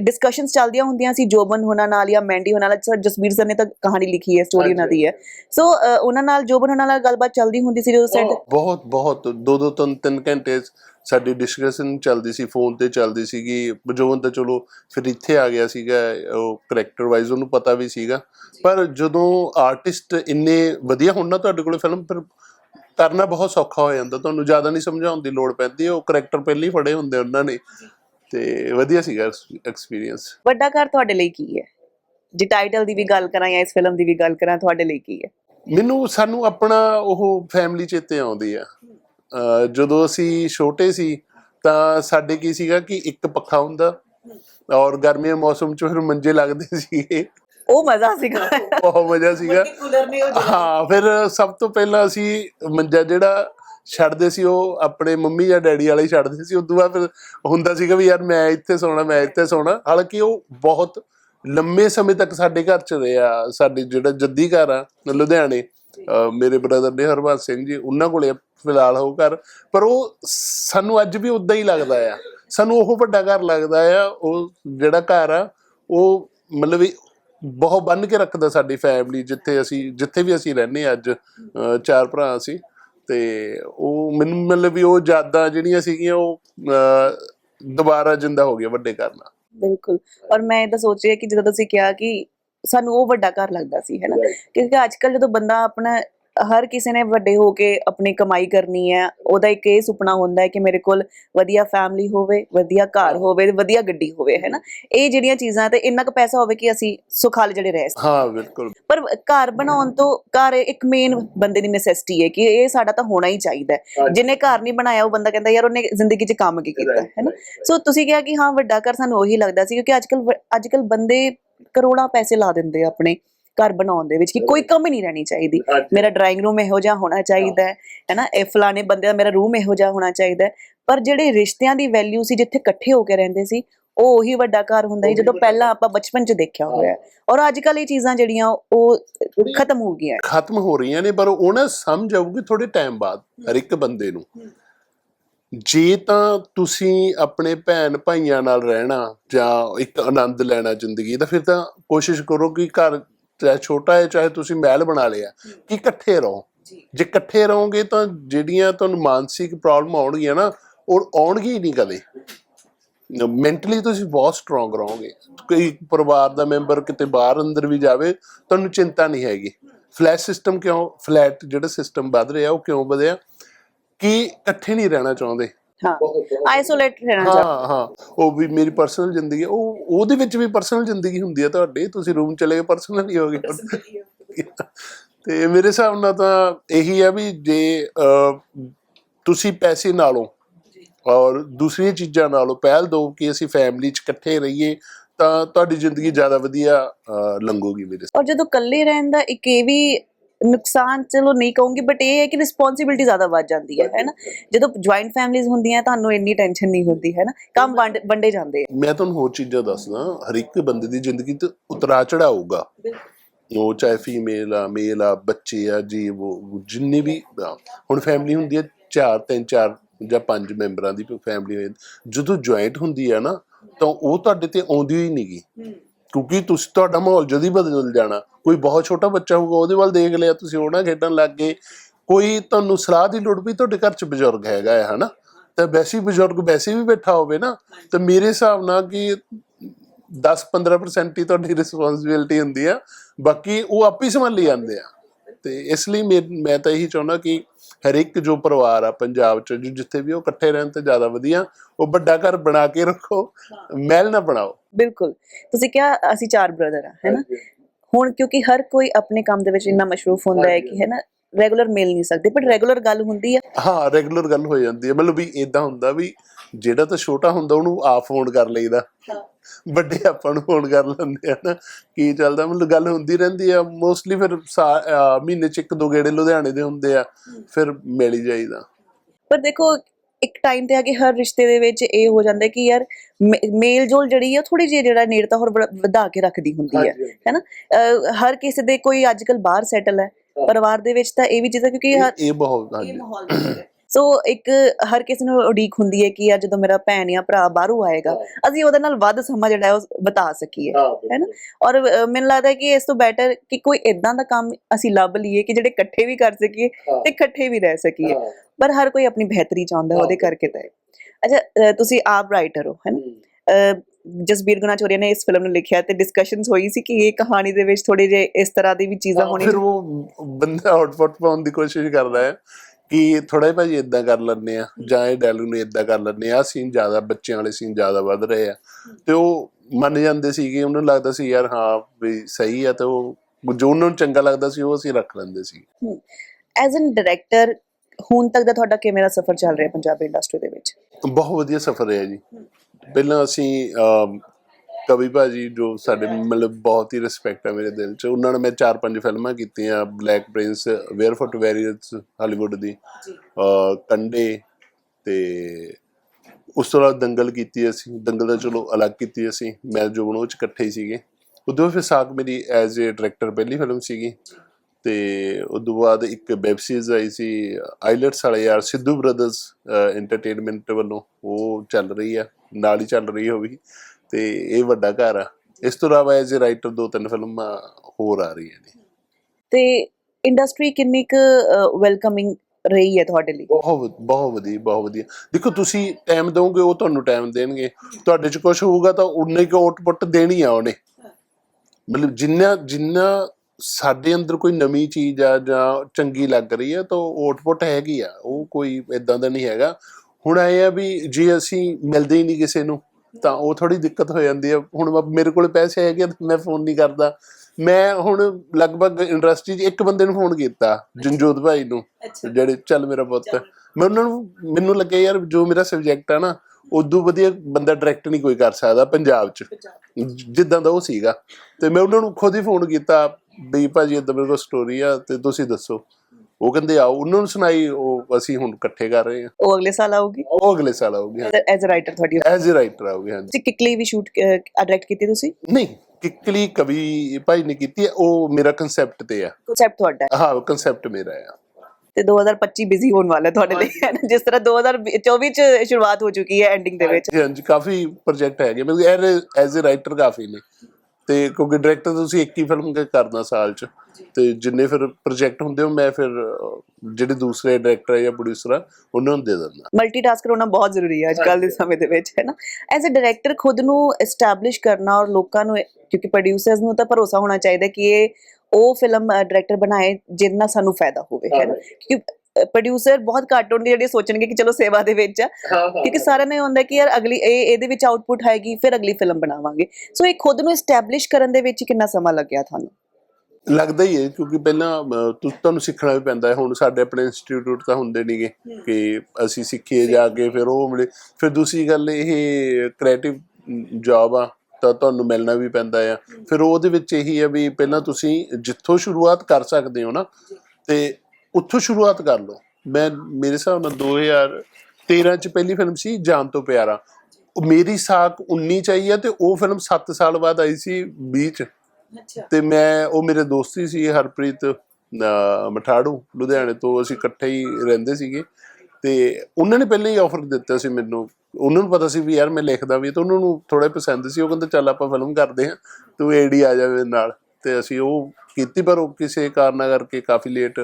ਡਿਸਕਸ਼ਨਸ ਚੱਲਦੀਆਂ ਹੁੰਦੀਆਂ ਸੀ ਜੋਬਨ ਹੋਣਾ ਨਾਲ ਜਾਂ ਮੈਂਡੀ ਹੋਣਾ ਨਾਲ। ਸਰ ਜਸਬੀਰ ਸਰ ਨੇ ਤਾਂ ਕਹਾਣੀ ਲਿਖੀ ਹੈ ਸਟੋਰੀ ਉਹਨਾਂ ਦੀ ਹੈ। ਸੋ ਉਹਨਾਂ ਨਾਲ ਜੋਬਨ ਹੋਣਾ ਨਾਲ ਗੱਲਬਾਤ ਚੱਲਦੀ ਹੁੰਦੀ ਸੀ ਜਦੋਂ ਸੈੱਟ ਬਹੁਤ ਬਹੁਤ ਦੋ ਦੋ ਤਿੰਨ ਤਿੰਨ ਘੰਟੇ ਸਾਡੀ ਡਿਸਕਸ਼ਨ ਚੱਲਦੀ ਸੀ ਫੋਨ ਤੇ ਚੱਲਦੀ ਸੀਗੀ। ਬਜੋਨ ਤਾਂ ਚਲੋ ਫਿਰ ਇੱਥੇ ਆ ਗਿਆ ਸੀਗਾ ਉਹ ਕਰੈਕਟਰ ਵਾਈਜ਼ ਉਹਨੂੰ ਪਤਾ ਵੀ ਸੀਗਾ। ਪਰ ਜਦੋਂ ਆਰਟਿਸਟ ਇੰਨੇ ਵਧੀਆ ਹੋਣ ਨਾ ਤੁਹਾਡੇ ਕੋਲ ਫਿਲਮ ਫਿਰ ਕਰਨਾ ਬਹੁਤ ਸੌਖਾ ਹੋ ਜਾਂਦਾ। ਤੁਹਾਨੂੰ ਜ਼ਿਆਦਾ ਨਹੀਂ ਸਮਝਾਉਣ ਦੀ ਲੋੜ ਪੈਂਦੀ। ਉਹ ਕਰੈਕਟਰ ਪਹਿਲਾਂ ਹੀ ਫੜੇ ਹੁੰਦੇ ਉਹਨਾਂ ਨੇ। ਤੇ ਵਧੀਆ ਸੀਗਾ ਐਕਸਪੀਰੀਅੰਸ ਵੱਡਾ ਘਰ ਤੁਹਾਡੇ ਲਈ ਕੀ ਹੈ? ਜੇ ਟਾਈਟਲ ਦੀ ਵੀ ਗੱਲ ਕਰਾਂ ਜਾਂ ਇਸ ਫਿਲਮ ਦੀ ਵੀ ਗੱਲ ਕਰਾਂ ਤੁਹਾਡੇ ਲਈ ਕੀ ਹੈ? ਮੈਨੂੰ ਸਾਨੂੰ ਆਪਣਾ ਉਹ ਫੈਮਿਲੀ ਚੇਤੇ ਆਉਂਦੀ ਆ। ਜਦੋਂ ਅਸੀਂ ਛੋਟੇ ਸੀ ਤਾਂ ਸਾਡੇ ਕੀ ਸੀਗਾ ਕਿ ਇੱਕ ਪੱਖਾ ਹੁੰਦਾ ਔਰ ਗਰਮੀਆਂ ਦੇ ਮੌਸਮ ਚ ਫਿਰ ਮੰਜੇ ਲੱਗਦੇ ਸੀਗੇ। ਉਹ ਮਜ਼ਾ ਸੀਗਾ। ਬਹੁਤ ਮਜ਼ਾ ਸੀਗਾ। ਕੂਲਰ ਨੇ ਉਹ ਹਾਂ ਫਿਰ ਸਭ ਤੋਂ ਪਹਿਲਾਂ ਅਸੀਂ ਮੰਜਾ ਜਿਹੜਾ ਛੱਡਦੇ ਸੀ ਉਹ ਆਪਣੇ ਮੰਮੀ ਜਾਂ ਡੈਡੀ ਵਾਲੇ ਹੀ ਛੱਡਦੇ ਸੀ, ਉਦੋਂ ਬਾਅਦ ਫਿਰ ਹੁੰਦਾ ਸੀਗਾ ਵੀ ਯਾਰ ਮੈਂ ਇੱਥੇ ਸੌਣਾ, ਮੈਂ ਇੱਥੇ ਸੌਣਾ। ਹਾਲਾਂਕਿ ਉਹ ਬਹੁਤ ਲੰਮੇ ਸਮੇਂ ਤੱਕ ਸਾਡੇ ਘਰ ਚ ਰਿਹਾ, ਸਾਡੇ ਜਿਹੜਾ ਜੱਦੀ ਘਰ ਆ, ਲੁਧਿਆਣੇ ਮੇਰੇ ਬ੍ਰਦਰ ਨੇ ਹਰਬੰਸ ਸਿੰਘ ਜੀ, ਉਹਨਾਂ ਕੋਲੇ ਫਿਲਹਾਲ ਉਹ ਘਰ। ਪਰ ਉਹ ਸਾਨੂੰ ਅੱਜ ਵੀ ਉਦਾਂ ਹੀ ਲੱਗਦਾ ਆ। ਸਾਨੂੰ ਉਹ ਵੱਡਾ ਘਰ ਲੱਗਦਾ ਆ, ਉਹ ਜਿਹੜਾ ਘਰ ਆ, ਉਹ ਮਤਲਬ ਬਹੁਤ ਬੰਨ ਕੇ ਰੱਖਦਾ ਸਾਡੀ ਫੈਮਿਲੀ ਜਿੱਥੇ ਅਸੀਂ, ਜਿੱਥੇ ਵੀ ਅਸੀਂ ਰਹਿੰਦੇ ਹਾਂ ਅੱਜ, ਅਹ ਚਾਰ ਭਰਾ ਅਸੀਂ ਤੇ ਉਹ ਮੈਨੂੰ ਮਤਲਬ ਵੀ ਉਹ ਯਾਦਾਂ ਜਿਹੜੀਆਂ ਸੀਗੀਆਂ ਉਹ ਦੁਬਾਰਾ ਜਿੰਦਾ ਹੋ ਗਿਆ ਵੱਡੇ ਘਰ ਨਾਲ। ਬਿਲਕੁਲ। ਔਰ ਮੈਂ ਇਹ ਤਾਂ ਸੋਚ ਰਹੀ ਹਾਂ ਕਿ ਜਦੋਂ ਤੁਸੀਂ ਕਿਹਾ ਕਿ ਸਾਨੂੰ ਉਹ ਵੱਡਾ ਘਰ ਲੱਗਦਾ ਸੀ ਹੈਨਾ ਕਿਉਂਕਿ ਅੱਜ ਕੱਲ ਜਦੋਂ ਬੰਦਾ ਆਪਣਾ ਹਰ ਕਿਸੇ ਨੇ ਵੱਡੇ ਹੋ ਕੇ ਆਪਣੀ ਕਮਾਈ ਕਰਨੀ ਹੈ ਉਹਦਾ ਇੱਕ ਇਹ ਸੁਪਨਾ ਹੁੰਦਾ ਹੈ ਕਿ ਮੇਰੇ ਕੋਲ ਵਧੀਆ ਫੈਮਿਲੀ ਹੋਵੇ ਵਧੀਆ ਘਰ ਹੋਵੇ ਵਧੀਆ ਗੱਡੀ ਹੋਵੇ ਹੈਨਾ? ਇਹ ਜਿਹੜੀਆਂ ਚੀਜ਼ਾਂ ਤੇ ਇੰਨਾ ਕੁ ਪੈਸਾ ਹੋਵੇ ਕਿ ਅਸੀਂ ਸੁਖਾਲ ਜਿਹੜੇ ਰਹਿ ਸਕੀਏ। ਹਾਂ ਬਿਲਕੁਲ। ਪਰ ਘਰ ਬਣਾਉਣ ਤੋਂ ਘਰ ਇੱਕ ਮੇਨ ਬੰਦੇ ਦੀ ਨੈਸੈਸਿਟੀ ਹੈ ਕਿ ਇਹ ਸਾਡਾ ਤਾਂ ਹੋਣਾ ਹੀ ਚਾਹੀਦਾ ਹੈ। ਜਿਹਨੇ ਘਰ ਨਹੀਂ ਬਣਾਇਆ ਉਹ ਬੰਦਾ ਕਹਿੰਦਾ ਯਾਰ ਉਹਨੇ ਜ਼ਿੰਦਗੀ 'ਚ ਕੰਮ ਕੀ ਕੀਤਾ? ਹੈ ਨਾ ਸੋ ਤੁਸੀਂ ਕਿਹਾ ਕਿ ਹਾਂ ਵੱਡਾ ਘਰ ਸਾਨੂੰ ਉਹੀ ਲੱਗਦਾ ਸੀ ਕਿਉਂਕਿ ਅੱਜਕੱਲ ਅੱਜਕੱਲ ਬੰਦੇ ਕਰੋੜਾਂ ਪੈਸੇ ਲਾ ਦਿੰਦੇ ਆ ਆਪਣੇ। ਘਰ ਬਣਾਉਣ ਦੇ ਵਿੱਚ ਕਿ ਕੋਈ ਕਮੀ ਨਹੀਂ ਰਹਿਣੀ ਚਾਹੀਦੀ। ਮੇਰਾ ਡਰਾਇੰਗ ਰੂਮ ਇਹੋ ਜਿਹਾ ਹੋਣਾ ਚਾਹੀਦਾ ਹੈ ਹੈਨਾ? ਇਹ ਫਲਾਣੇ ਬੰਦੇ ਦਾ ਮੇਰਾ ਰੂਮ ਇਹੋ ਜਿਹਾ ਹੋਣਾ ਚਾਹੀਦਾ ਹੈ। ਪਰ ਜਿਹੜੇ ਰਿਸ਼ਤਿਆਂ ਦੀ ਵੈਲਿਊ ਸੀ ਜਿੱਥੇ ਇਕੱਠੇ ਹੋ ਕੇ ਰਹਿੰਦੇ ਸੀ ਉਹ ਉਹੀ ਵੱਡਾ ਘਰ ਹੁੰਦਾ ਸੀ ਜਦੋਂ ਪਹਿਲਾਂ ਆਪਾਂ ਬਚਪਨ 'ਚ ਦੇਖਿਆ ਹੋਇਆ ਹੈ। ਔਰ ਅੱਜ ਕੱਲ ਇਹ ਚੀਜ਼ਾਂ ਜਿਹੜੀਆਂ ਉਹ ਖਤਮ ਹੋ ਗਈਆਂ। ਖਤਮ ਹੋ ਰਹੀਆਂ ਨੇ ਪਰ ਉਹ ਨਾ ਸਮਝ ਆਊਗੀ ਥੋੜੇ ਟਾਈਮ ਬਾਅਦ ਹਰ ਇੱਕ ਬੰਦੇ ਨੂੰ। ਜੇ ਤਾਂ ਤੁਸੀਂ ਆਪਣੇ ਭੈਣ ਭਾਈਆਂ ਨਾਲ ਰਹਿਣਾ ਜਾਂ ਇੱਕ ਆਨੰਦ ਲੈਣਾ ਜ਼ਿੰਦਗੀ ਦਾ ਫਿਰ ਤਾਂ ਕੋਸ਼ਿਸ਼ ਕਰੋ ਕਿ ਘਰ ਚਾਹੇ ਛੋਟਾ ਹੈ ਚਾਹੇ ਤੁਸੀਂ ਮਹਿਲ ਬਣਾ ਲਿਆ ਕਿ ਇਕੱਠੇ ਰਹੋ। ਜੇ। ਇਕੱਠੇ ਰਹੋਗੇ ਤਾਂ ਜਿਹੜੀਆਂ ਤੁਹਾਨੂੰ ਮਾਨਸਿਕ ਪ੍ਰੋਬਲਮ ਆਉਣਗੀਆਂ ਨਾ ਉਹ ਆਉਣਗੀ ਹੀ ਨਹੀਂ ਕਦੇ। ਮੈਂਟਲੀ ਤੁਸੀਂ ਬਹੁਤ ਸਟਰੋਂਗ ਰਹੋਗੇ। ਕੋਈ ਪਰਿਵਾਰ ਦਾ ਮੈਂਬਰ ਕਿਤੇ ਬਾਹਰ ਅੰਦਰ ਵੀ ਜਾਵੇ ਤੁਹਾਨੂੰ ਚਿੰਤਾ ਨਹੀਂ ਹੈਗੀ। ਫਲੈਟ ਸਿਸਟਮ ਕਿਉਂ? ਫਲੈਟ ਜਿਹੜਾ ਸਿਸਟਮ ਵੱਧ ਰਿਹਾ ਉਹ ਕਿਉਂ ਵਧਿਆ? ਕਿ ਇਕੱਠੇ ਨਹੀਂ ਰਹਿਣਾ ਚਾਹੁੰਦੇ। ਹਾਂ। ਆਈਸੋਲੇਟ ਰਹਿਣਾ ਚਾਹੀਦਾ। ਹਾਂ। ਹਾਂ ਉਹ ਵੀ ਮੇਰੀ ਪਰਸਨਲ ਜ਼ਿੰਦਗੀ ਹੈ। ਉਹ ਉਹਦੇ ਵਿੱਚ ਵੀ ਪਰਸਨਲ ਜ਼ਿੰਦਗੀ ਹੁੰਦੀ ਹੈ ਤੁਹਾਡੀ। ਤੁਸੀਂ ਰੂਮ ਚਲੇ ਗਏ ਪਰਸਨਲ ਹੀ ਹੋ ਗਏ ਤੇ ਮੇਰੇ ਹਿਸਾਬ ਨਾਲ ਤਾਂ ਇਹੀ ਆ ਵੀ ਜੇ ਤੁਸੀਂ ਪੈਸੇ ਨਾਲੋਂ ਔਰ ਦੂਸਰੀਆਂ ਚੀਜ਼ਾਂ ਨਾਲੋਂ ਪਹਿਲ ਦਿਓ ਕਿ ਅਸੀਂ ਫੈਮਿਲੀ 'ਚ ਇਕੱਠੇ ਰਹੀਏ ਤਾਂ ਤੁਹਾਡੀ ਜ਼ਿੰਦਗੀ ਜ਼ਿਆਦਾ ਵਧੀਆ ਲੰਘੂਗੀ ਮੇਰੇ ਔਰ ਜਦੋਂ ਇਕੱਲੇ ਰਹਿਣ ਦਾ ਇੱਕ ਇਹ ਵੀ ਨੁਕਸਾਨ ਚਲੋ ਨਹੀਂ ਕਹੂੰਗੀ ਬਟ ਇਹ ਹੈ ਕਿ ਰਿਸਪੌਂਸਿਬਿਲਟੀ ਜ਼ਿਆਦਾ ਵੱਧ ਜਾਂਦੀ ਹੈ ਹੈਨਾ ਜਦੋਂ ਜੁਆਇੰਟ ਫੈਮਿਲੀਜ਼ ਹੁੰਦੀਆਂ ਤੁਹਾਨੂੰ ਇੰਨੀ ਟੈਨਸ਼ਨ ਨਹੀਂ ਹੁੰਦੀ ਹੈਨਾ ਕੰਮ ਵੰਡ- ਜਾਂਦੇ ਆ। ਮੈਂ ਤੁਹਾਨੂੰ ਹੋਰ ਚੀਜ਼ਾਂ ਦੱਸਦਾ ਹਰ ਇੱਕ ਬੰਦੇ ਦੀ ਜ਼ਿੰਦਗੀ ਤੇ ਉਤਰਾ ਚੜਾ ਹੋਊਗਾ ਉਹ ਚਾਹੇ ਫੀਮੇਲ ਆ ਮੇਲ ਆ ਬੱਚੇ ਆ ਜੀ ਉਹ ਜਿੰਨੇ ਵੀ। ਹੁਣ ਫੈਮਿਲੀ ਹੁੰਦੀ ਹੈ ਚਾਰ ਤਿੰਨ ਚਾਰ ਜਾਂ ਪੰਜ ਮੈਂਬਰਾਂ ਦੀ ਫੈਮਿਲੀ ਹੋਏ। ਜਦੋਂ ਜੁਆਇੰਟ ਹੁੰਦੀ ਆ ਨਾ ਤਾਂ ਉਹ ਤੁਹਾਡੇ ਤੇ ਆਉਂਦੀ ਹੀ ਨਹੀਂਗੀ ਕਿਉਂਕਿ ਤੁਸੀਂ ਤੁਹਾਡਾ ਮਾਹੌਲ ਜਦੀ ਬਦਲ ਜਾਣਾ। ਕੋਈ ਬਹੁਤ ਛੋਟਾ ਬੱਚਾ ਹੋਊਗਾ, ਉਹਦੇ ਵੱਲ ਦੇਖ ਲਿਆ, ਤੁਸੀਂ ਉਹਨਾਂ ਖੇਡਣ ਲੱਗ ਗਏ। ਕੋਈ ਤੁਹਾਨੂੰ ਸਲਾਹ ਦੀ ਲੋੜ ਵੀ ਤੁਹਾਡੇ ਘਰ ਚ ਬਜ਼ੁਰਗ ਹੈਗਾ ਹੈ, ਹਨਾ? ਤਾਂ ਵੈਸੇ ਬਜ਼ੁਰਗ ਵੈਸੇ ਵੀ ਬੈਠਾ ਹੋਵੇ ਨਾ, ਤਾਂ ਮੇਰੇ ਹਿਸਾਬ ਨਾਲ ਕਿ 10-15% ਹੀ ਤੁਹਾਡੀ ਰਿਸਪੌਂਸਿਬਿਲਟੀ ਹੁੰਦੀ ਆ। ਬਾਕੀ ਉਹ ਆਪ ਹੀ ਸੰਭਾਲੀ ਜਾਂਦੇ ਆ। ਤੇ ਇਸ ਲਈ ਮੈਂ ਤਾਂ ਇਹੀ ਚਾਹੁੰਦਾ ਕਿ ਹਰ ਇੱਕ ਜੋ ਪਰਿਵਾਰ ਆ ਪੰਜਾਬ ਚ ਜੋ ਜਿੱਥੇ ਵੀ ਉਹ ਇਕੱਠੇ ਰਹਿਣ ਤੇ ਜ਼ਿਆਦਾ ਵਧੀਆ ਉਹ ਵੱਡਾ ਘਰ ਬਣਾ ਕੇ ਰੱਖੋ ਮਹਿਲ ਨਾ ਬਣਾਓ। ਬਿਲਕੁਲ। ਤੁਸੀਂ ਕਿਹਾ ਅਸੀਂ ਚਾਰ ਬ੍ਰਦਰ ਆ ਹੈਨਾ ਹੁਣ ਕਿਉਂਕਿ ਹਰ ਕੋਈ ਆਪਣੇ ਕੰਮ ਦੇ ਵਿੱਚ ਇੰਨਾ ਮਸ਼ਰੂਫ ਹੁੰਦਾ ਹੈ ਕਿ ਹੈਨਾ ਰੈਗੂਲਰ ਮਿਲ ਨਹੀਂ ਸਕਦੇ ਬਟ ਰੈਗੂਲਰ ਗੱਲ ਹੁੰਦੀ ਹੈ ਹਾਂ ਰੈਗੂਲਰ ਗੱਲ ਹੋ ਜਾਂਦੀ ਹੈ। ਮਤਲਬ ਵੀ ਇਦਾਂ ਹੁੰਦਾ ਵੀ ਜਿਹੜਾ ਤਾਂ ਛੋਟਾ ਹੁੰਦਾ ਉਹਨੂੰ ਆਪ ਫੋਨ ਕਰ ਲਈਦਾ। ਵੱਡੇ ਆਪਾਂ ਨੂੰ ਫੋਨ ਕਰ ਲੈਂਦੇ ਆ ਨਾ ਕੀ ਚੱਲਦਾ? ਮਤਲਬ ਗੱਲ ਹੁੰਦੀ ਰਹਿੰਦੀ ਆ ਮੋਸਟਲੀ ਫਿਰ ਮਹੀਨੇ ਚ ਇੱਕ ਦੋ ਗੇੜੇ ਲੁਧਿਆਣੇ ਦੇ ਹੁੰਦੇ ਆ ਫਿਰ ਮਿਲ ਹੀ ਜਾਈਦਾ। ਪਰ ਦੇਖੋ ਇੱਕ ਟਾਈਮ ਤੇ ਆ ਕੇ ਹਰ ਰਿਸ਼ਤੇ ਦੇ ਵਿੱਚ ਇਹ ਹੋ ਜਾਂਦਾ ਕਿ ਯਾਰ ਮੇਲ ਜੋਲ ਜਿਹੜੀ ਹੈ ਥੋੜੀ ਜਿਹੀ ਜਿਹੜਾ ਨੇੜਤਾ ਹੋਰ ਵਧਾ ਕੇ ਰੱਖਦੀ ਹੁੰਦੀ ਹੈ ਹੈਨਾ ਹਰ ਕਿਸੇ ਦੇ ਕੋਈ ਅੱਜਕੱਲ ਬਾਹਰ ਸੈਟਲ ਹੈ ਪਰਿਵਾਰ ਦੇ ਵਿੱਚ ਤਾਂ ਇਹ ਵੀ ਚੀਜ਼ਾਂ ਕਿਉਂਕਿ ਇਹ ਬਹੁਤ ਇਹ ਮਾਹੌਲ ਹੈਗਾ। ਸੋ ਇੱਕ ਹਰ ਕਿਸੇ ਨੂੰ ਉਡੀਕ ਹੁੰਦੀ ਹੈ ਕਿ ਯਾਰ ਜਦੋਂ ਮੇਰਾ ਭੈਣ ਜਾਂ ਭਰਾ ਬਾਹਰੋਂ ਆਏਗਾ ਅਸੀਂ ਉਹਦੇ ਨਾਲ ਵੱਧ ਸਮਾਂ ਜਿਹੜਾ ਹੈ ਉਹ ਬਤਾ ਸਕੀਏ ਹੈ ਨਾ? ਔਰ ਮੈਨੂੰ ਲੱਗਦਾ ਹੈ ਕਿ ਇਸ ਤੋਂ ਬੈਟਰ ਕਿ ਕੋਈ ਇਦਾਂ ਦਾ ਕੰਮ ਅਸੀਂ ਲੱਭ ਲਈਏ ਕਿ ਜਿਹੜੇ ਇਕੱਠੇ ਵੀ ਕਰ ਸਕੀਏ ਤੇ ਇਕੱਠੇ ਵੀ ਰਹਿ ਸਕੀਏ। ਪਰ ਹਰ ਕੋਈ ਆਪਣੀ ਬਿਹਤਰੀ ਚਾਹੁੰਦਾ ਉਹਦੇ ਕਰਕੇ ਤਾਂ। ਅੱਛਾ ਤੁਸੀਂ ਆਪ ਰਾਈਟਰ ਹੋ ਹੈ ਨਾ? ਅਹ, ਜਸਬੀਰ ਗੁਨਾਚੋਰੀਆ ਨੇ ਇਸ ਫਿਲਮ ਨੂੰ ਲਿਖਿਆ ਤੇ ਡਿਸਕਸ਼ਨਸ ਹੋਈ ਸੀ ਕਿ ਇਹ ਕਹਾਣੀ ਦੇ ਵਿੱਚ ਥੋੜੇ ਜੇ ਇਸ ਤਰ੍ਹਾਂ ਦੀ ਵੀ ਚੀਜ਼ਾਂ ਹੋਣੀਆਂ ਫਿਰ ਉਹ ਬੰਦਾ ਆਊਟਪੁੱਟ ਪਾਉਣ ਦੀ ਕੋਸ਼ਿਸ਼ ਕਰਦਾ ਹੈ ਕਿ ਥੋੜਾ ਜਿਹਾ ਭਾਜੀ ਇਦਾਂ ਕਰ ਲੈਂਦੇ ਆ ਜਾਂ ਇਹ ਡਾਇਲੋਗ ਨੂੰ ਇਦਾਂ ਕਰ ਲੈਂਦੇ ਆ ਸੀਨ ਜ਼ਿਆਦਾ ਬੱਚਿਆਂ ਵਾਲੇ ਸੀਨ ਜ਼ਿਆਦਾ ਵੱਧ ਰਹੇ ਆ। ਤੇ ਉਹ ਮੰਨ ਜਾਂਦੇ ਸੀਗੇ ਉਹਨਾਂ ਨੂੰ ਲੱਗਦਾ ਸੀ ਯਾਰ ਹਾਂ ਵੀ ਸਹੀ ਆ ਤੇ ਉਹ ਜੋ ਉਹਨਾਂ ਨੂੰ ਚੰਗਾ ਲੱਗਦਾ ਸੀ ਉਹ ਅਸੀਂ ਰੱਖ ਲੈਂਦੇ ਸੀ। ਐਜ਼ ਐਨ ਡਾਇਰੈਕਟਰ ਹੁਣ ਤੱਕ ਦਾ ਤੁਹਾਡਾ ਕਿਵੇਂ ਦਾ ਸਫ਼ਰ ਚੱਲ ਰਿਹਾ ਪੰਜਾਬੀ ਇੰਡਸਟਰੀ ਦੇ ਵਿੱਚ? ਬਹੁਤ ਵਧੀਆ ਸਫ਼ਰ ਰਿਹਾ ਜੀ। ਪਹਿਲਾਂ ਅਸੀਂ ਕਵੀ ਭਾਜੀ ਜੋ ਸਾਡੇ ਮਤਲਬ ਬਹੁਤ ਹੀ ਰਿਸਪੈਕਟ ਹੈ ਮੇਰੇ ਦਿਲ 'ਚ। ਉਹਨਾਂ ਨੇ ਮੈਂ ਚਾਰ ਪੰਜ ਫਿਲਮਾਂ ਕੀਤੀਆਂ black prince barefoot warriors Hollywood ਦੀ ਕੰਡੇ ਤੇ ਉਸ ਤੋਂ ਬਾਅਦ ਦੰਗਲ ਕੀਤੀ ਅਸੀਂ। ਦੰਗਲ ਦਾ ਚਲੋ ਅਲੱਗ ਕੀਤੀ ਅਸੀਂ। ਮੈਂ ਜੋਗਨ ਉਹ 'ਚ ਇਕੱਠੇ ਹੀ ਸੀਗੇ। ਉਦੋਂ ਫਿਰ ਸਾਕ ਮੇਰੀ ਐਜ਼ ਅ ਡਾਇਰੈਕਟਰ ਪਹਿਲੀ ਫਿਲਮ ਸੀਗੀ। ਤੇ ਉਦੋਂ ਬਾਅਦ ਇੱਕ ਵੈਬ ਸੀਰੀਜ਼ ਆਈ ਸੀ ਆਈਲੈਟਸ ਵਾਲੇ ਯਾਰ ਸਿੱਧੂ ਬ੍ਰਦਰਸ ਐਂਟਰਟੇਨਮੈਂਟ ਵੱਲੋਂ। ਉਹ ਚੱਲ ਰਹੀ ਆ। ਨਾਲ ਹੀ ਚੱਲ ਰਹੀ ਉਹ ਵੀ। ਤੇ ਇਹ ਵੱਡਾ ਘਰ ਆ। ਇਸ ਤੋਂ ਇਲਾਵਾ ਐਜ਼ ਅ ਰਾਈਟਰ ਦੋ ਤਿੰਨ ਫਿਲਮਾਂ ਹੋਰ ਆ ਰਹੀਆਂ ਨੇ। ਤੇ ਇੰਡਸਟਰੀ ਕਿੰਨੀ ਕੁ ਵੈਲਕਮਿੰਗ ਰਹੀ ਹੈ ਤੁਹਾਡੇ ਲਈ? ਬਹੁਤ ਬਹੁਤ ਵਧੀਆ ਬਹੁਤ ਵਧੀਆ। ਦੇਖੋ ਤੁਸੀਂ ਟਾਈਮ ਦਿਓਗੇ ਉਹ ਤੁਹਾਨੂੰ ਟਾਈਮ ਦੇਣਗੇ। ਤੁਹਾਡੇ ਚ ਕੁਝ ਹੋਊਗਾ ਤਾਂ ਉਨੇ ਕੁ ਆਊਟਪੁੱਟ ਦੇਣੀ ਆ ਉਹਨੇ? ਮਤਲਬ ਜਿੰਨਾ ਜਿੰਨਾ ਸਾਡੇ ਅੰਦਰ ਕੋਈ ਨਵੀਂ ਚੀਜ਼ ਆ ਜਾਂ ਚੰਗੀ ਲੱਗ ਰਹੀ ਹੈ ਤਾਂ ਉਹ ਆਊਟਪੁੱਟ ਹੈਗੀ ਆ। ਉਹ ਕੋਈ ਇਦਾਂ ਦਾ ਨਹੀਂ ਹੈਗਾ। ਹੁਣ ਇਹ ਆ ਵੀ ਜੇ ਅਸੀਂ ਮਿਲਦੇ ਹੀ ਨਹੀਂ ਕਿਸੇ ਨੂੰ ਤਾਂ ਉਹ ਥੋੜੀ ਦਿੱਕਤ ਹੋ ਜਾਂਦੀ ਹੈ। ਹੁਣ ਮੇਰੇ ਕੋਲ ਪੈਸੇ ਹੈਗੇ ਤੇ ਮੈਂ ਫੋਨ ਨਹੀਂ ਕਰਦਾ। ਮੈਂ ਹੁਣ ਲਗਭਗ ਇੰਡਸਟਰੀ 'ਚ ਇੱਕ ਬੰਦੇ ਨੂੰ ਫੋਨ ਕੀਤਾ ਜੰਜੋਤ ਭਾਈ ਨੂੰ ਜਿਹੜੇ ਚੱਲ ਮੇਰਾ ਪੁੱਤ ਮੈਂ ਉਹਨਾਂ ਨੂੰ ਮੈਨੂੰ ਲੱਗਿਆ ਯਾਰ ਜੋ ਮੇਰਾ ਸਬਜੈਕਟ ਆ ਨਾ ਉਦੋਂ ਵਧੀਆ ਬੰਦਾ ਡਾਇਰੈਕਟ ਨਹੀਂ ਕੋਈ ਕਰ ਸਕਦਾ ਪੰਜਾਬ 'ਚ। ਜਿੱਦਾਂ ਦਾ ਉਹ ਸੀਗਾ। ਤੇ ਮੈਂ ਉਹਨਾਂ ਨੂੰ ਖੁਦ ਹੀ ਫੋਨ ਕੀਤਾ ਵੀ ਭਾਜੀ ਇਦਾਂ ਮੇਰੇ ਕੋਲ ਸਟੋਰੀ ਆ ਤੇ ਤੁਸੀਂ ਦੱਸੋ। ਉਹ ਕਹਿੰਦੇ ਆਓ ਉਹਨਾਂ ਨੂੰ ਸੁਣਾਈ ਉਹ ਅਸੀਂ ਹੁਣ ਇਕੱਠੇ ਕਰ ਰਹੇ ਹਾਂ। ਉਹ ਅਗਲੇ ਸਾਲ ਆਊਗੀ? ਉਹ ਅਗਲੇ ਸਾਲ ਆਉਗੀ ਐਜ਼ ਅ ਰਾਈਟਰ ਤੁਹਾਡੀ ਐਜ਼ ਅ ਰਾਈਟਰ ਆਉਗੀ ਹਾਂਜੀ। ਤੁਸੀਂ ਕਿਕਲੀ ਵੀ ਸ਼ੂਟ ਡਾਇਰੈਕਟ ਕੀਤੀ ਤੁਸੀਂ? ਨਹੀਂ ਕਿੱਕਲੀ ਕਵੀ ਭਾਈ ਨੇ ਕੀਤੀ ਉਹ ਮੇਰਾ ਕਨਸੈਪਟ ਤੇ ਆ। ਕਨਸੈਪਟ ਤੁਹਾਡਾ ਹੈ। ਕਨਸੈਪਟ ਮੇਰਾ ਆ। ਤੇ 2025 ਬਿਜ਼ੀ ਹੋਣ ਵਾਲਾ ਤੁਹਾਡੇ ਲਈ? ਜਿਸ ਤਰ੍ਹਾਂ 2024 ਚ ਸ਼ੁਰੂਆਤ ਹੋ ਚੁੱਕੀ ਹੈ ਐਂਡਿੰਗ ਦੇ ਵਿੱਚ। ਹਾਂਜੀ ਕਾਫੀ ਪ੍ਰੋਜੈਕਟ ਹੈਗੇ। ਮਤਲਬ ਐਜ਼ ਅ ਰਾਈਟਰ ਕਾਫੀ ਨੇ। ਤੇ ਕਿਉਂਕਿ ਡਾਇਰੈਕਟਰ ਤੁਸੀਂ ਇੱਕ ਹੀ ਫਿਲਮ ਕਰਨਾ ਸਾਲ ਚ। ਤੇ ਜਿੰਨੇ ਫਿਰ ਪ੍ਰੋਜੈਕਟ ਹੁੰਦੇ ਹੋ ਮੈਂ ਫਿਰ ਜਿਹੜੇ ਦੂਸਰੇ ਡਾਇਰੈਕਟਰ ਜਾਂ ਪ੍ਰੋਡਿਊਸਰ ਆ ਉਹਨਾਂ ਨੂੰ ਦੇ ਦਿੰਦਾ। ਮਲਟੀਟਾਸਕਰ ਹੋਣਾ ਬਹੁਤ ਜ਼ਰੂਰੀ ਹੈ ਅੱਜ ਕੱਲ ਦੇ ਸਮੇਂ ਦੇ ਵਿੱਚ ਹੈ ਨਾ ਐਜ਼ ਅ ਡਾਇਰੈਕਟਰ ਖੁਦ ਨੂੰ ਐਸਟੈਬਲਿਸ਼ ਕਰਨਾ ਔਰ ਲੋਕਾਂ ਨੂੰ ਕਿਉਂਕਿ ਪ੍ਰੋਡਿਊਸਰਸ ਨੂੰ ਤਾਂ ਭਰੋਸਾ ਹੋਣਾ ਚਾਹੀਦਾ ਕਿ ਇਹ ਉਹ ਫਿਲਮ ਡਾਇਰੈਕਟਰ ਬਣਾਏ ਜਿਹਦੇ ਨਾਲ ਸਾਨੂੰ ਫਾਇਦਾ ਹੋਵੇ ਹੈ ਨਾ ਕਿਉਂਕਿ ਪ੍ਰੋਡਿਊਸਰ ਬਹੁਤ ਘੱਟ ਹੋਣਗੇ ਜਿਹੜੇ ਸੋਚਣਗੇ ਕਿ ਚਲੋ ਸੇਵਾ ਦੇ ਵਿੱਚ ਆ। ਕਿਉਂਕਿ ਸਾਰਿਆਂ ਨੇ ਹੁੰਦਾ ਕਿ ਯਾਰ ਅਗਲੀ ਇਹ ਇਹਦੇ ਵਿੱਚ ਆਊਟਪੁੱਟ ਆਏਗੀ ਫਿਰ ਅਗਲੀ ਫਿਲਮ ਬਣਾਵਾਂਗੇ। ਸੋ ਇਹ ਖੁਦ ਨੂੰ ਐਸਟੈਬਲਿਸ਼ ਕਰਨ ਦੇ ਵਿੱਚ ਕਿੰਨਾ ਸਮਾਂ ਲੱਗਿਆ ਤੁਹਾਨੂੰ? ਲੱਗਦਾ ਹੀ ਹੈ ਕਿਉਂਕਿ ਪਹਿਲਾਂ ਤੁਹਾਨੂੰ ਸਿੱਖਣਾ ਵੀ ਪੈਂਦਾ ਹੈ। ਹੁਣ ਸਾਡੇ ਆਪਣੇ ਇੰਸਟੀਚਿਊਟ ਤਾਂ ਹੁੰਦੇ ਨਹੀਂਗੇ ਕਿ ਅਸੀਂ ਸਿੱਖੀਏ ਜਾ ਕੇ ਫਿਰ ਉਹ ਮਿਲੇ। ਫਿਰ ਦੂਸਰੀ ਗੱਲ ਇਹ ਕ੍ਰੀਏਟਿਵ ਜੌਬ ਆ ਤਾਂ ਤੁਹਾਨੂੰ ਮਿਲਣਾ ਵੀ ਪੈਂਦਾ ਆ। ਫਿਰ ਉਹਦੇ ਵਿੱਚ ਇਹੀ ਹੈ ਵੀ ਪਹਿਲਾਂ ਤੁਸੀਂ ਜਿੱਥੋਂ ਸ਼ੁਰੂਆਤ ਕਰ ਸਕਦੇ ਹੋ ਨਾ ਤੇ ਉੱਥੋਂ ਸ਼ੁਰੂਆਤ ਕਰ ਲਓ। ਮੈਂ ਮੇਰੇ ਹਿਸਾਬ ਨਾਲ 2013 ਚ ਪਹਿਲੀ ਫਿਲਮ ਸੀ ਜਾਨ ਤੋਂ ਪਿਆਰਾ। ਮੇਰੀ ਸਾਖ 19 ਚ ਆਈ ਆ ਤੇ ਉਹ ਫਿਲਮ 7 ਸਾਲ ਬਾਅਦ ਆਈ ਸੀ 20 ਚ। ਤੇ ਮੈਂ ਉਹ ਮੇਰੇ ਦੋਸਤ ਹੀ ਸੀ ਹਰਪ੍ਰੀਤ ਮਠਾੜੂ ਲੁਧਿਆਣੇ ਤੋਂ ਅਸੀਂ ਇਕੱਠੇ ਹੀ ਰਹਿੰਦੇ ਸੀਗੇ। ਤੇ ਉਹਨਾਂ ਨੇ ਪਹਿਲਾਂ ਹੀ ਆਫਰ ਦਿੱਤਾ ਸੀ ਮੈਨੂੰ। ਉਹਨਾਂ ਨੂੰ ਪਤਾ ਸੀ ਵੀ ਯਾਰ ਮੈਂ ਲਿਖਦਾ ਵੀ ਤਾਂ ਉਹਨਾਂ ਨੂੰ ਥੋੜਾ ਪਸੰਦ ਸੀ। ਉਹ ਕਹਿੰਦੇ ਚੱਲ ਆਪਾਂ ਫਿਲਮ ਕਰਦੇ ਹਾਂ ਤੂੰ ਏਡੀ ਆ ਜਾਵੇ ਨਾਲ। ਤੇ ਅਸੀਂ ਉਹ ਕੀਤੀ ਪਰ ਉਹ ਕਿਸੇ ਕਾਰਨਾਂ ਕਰਕੇ ਕਾਫੀ ਲੇਟ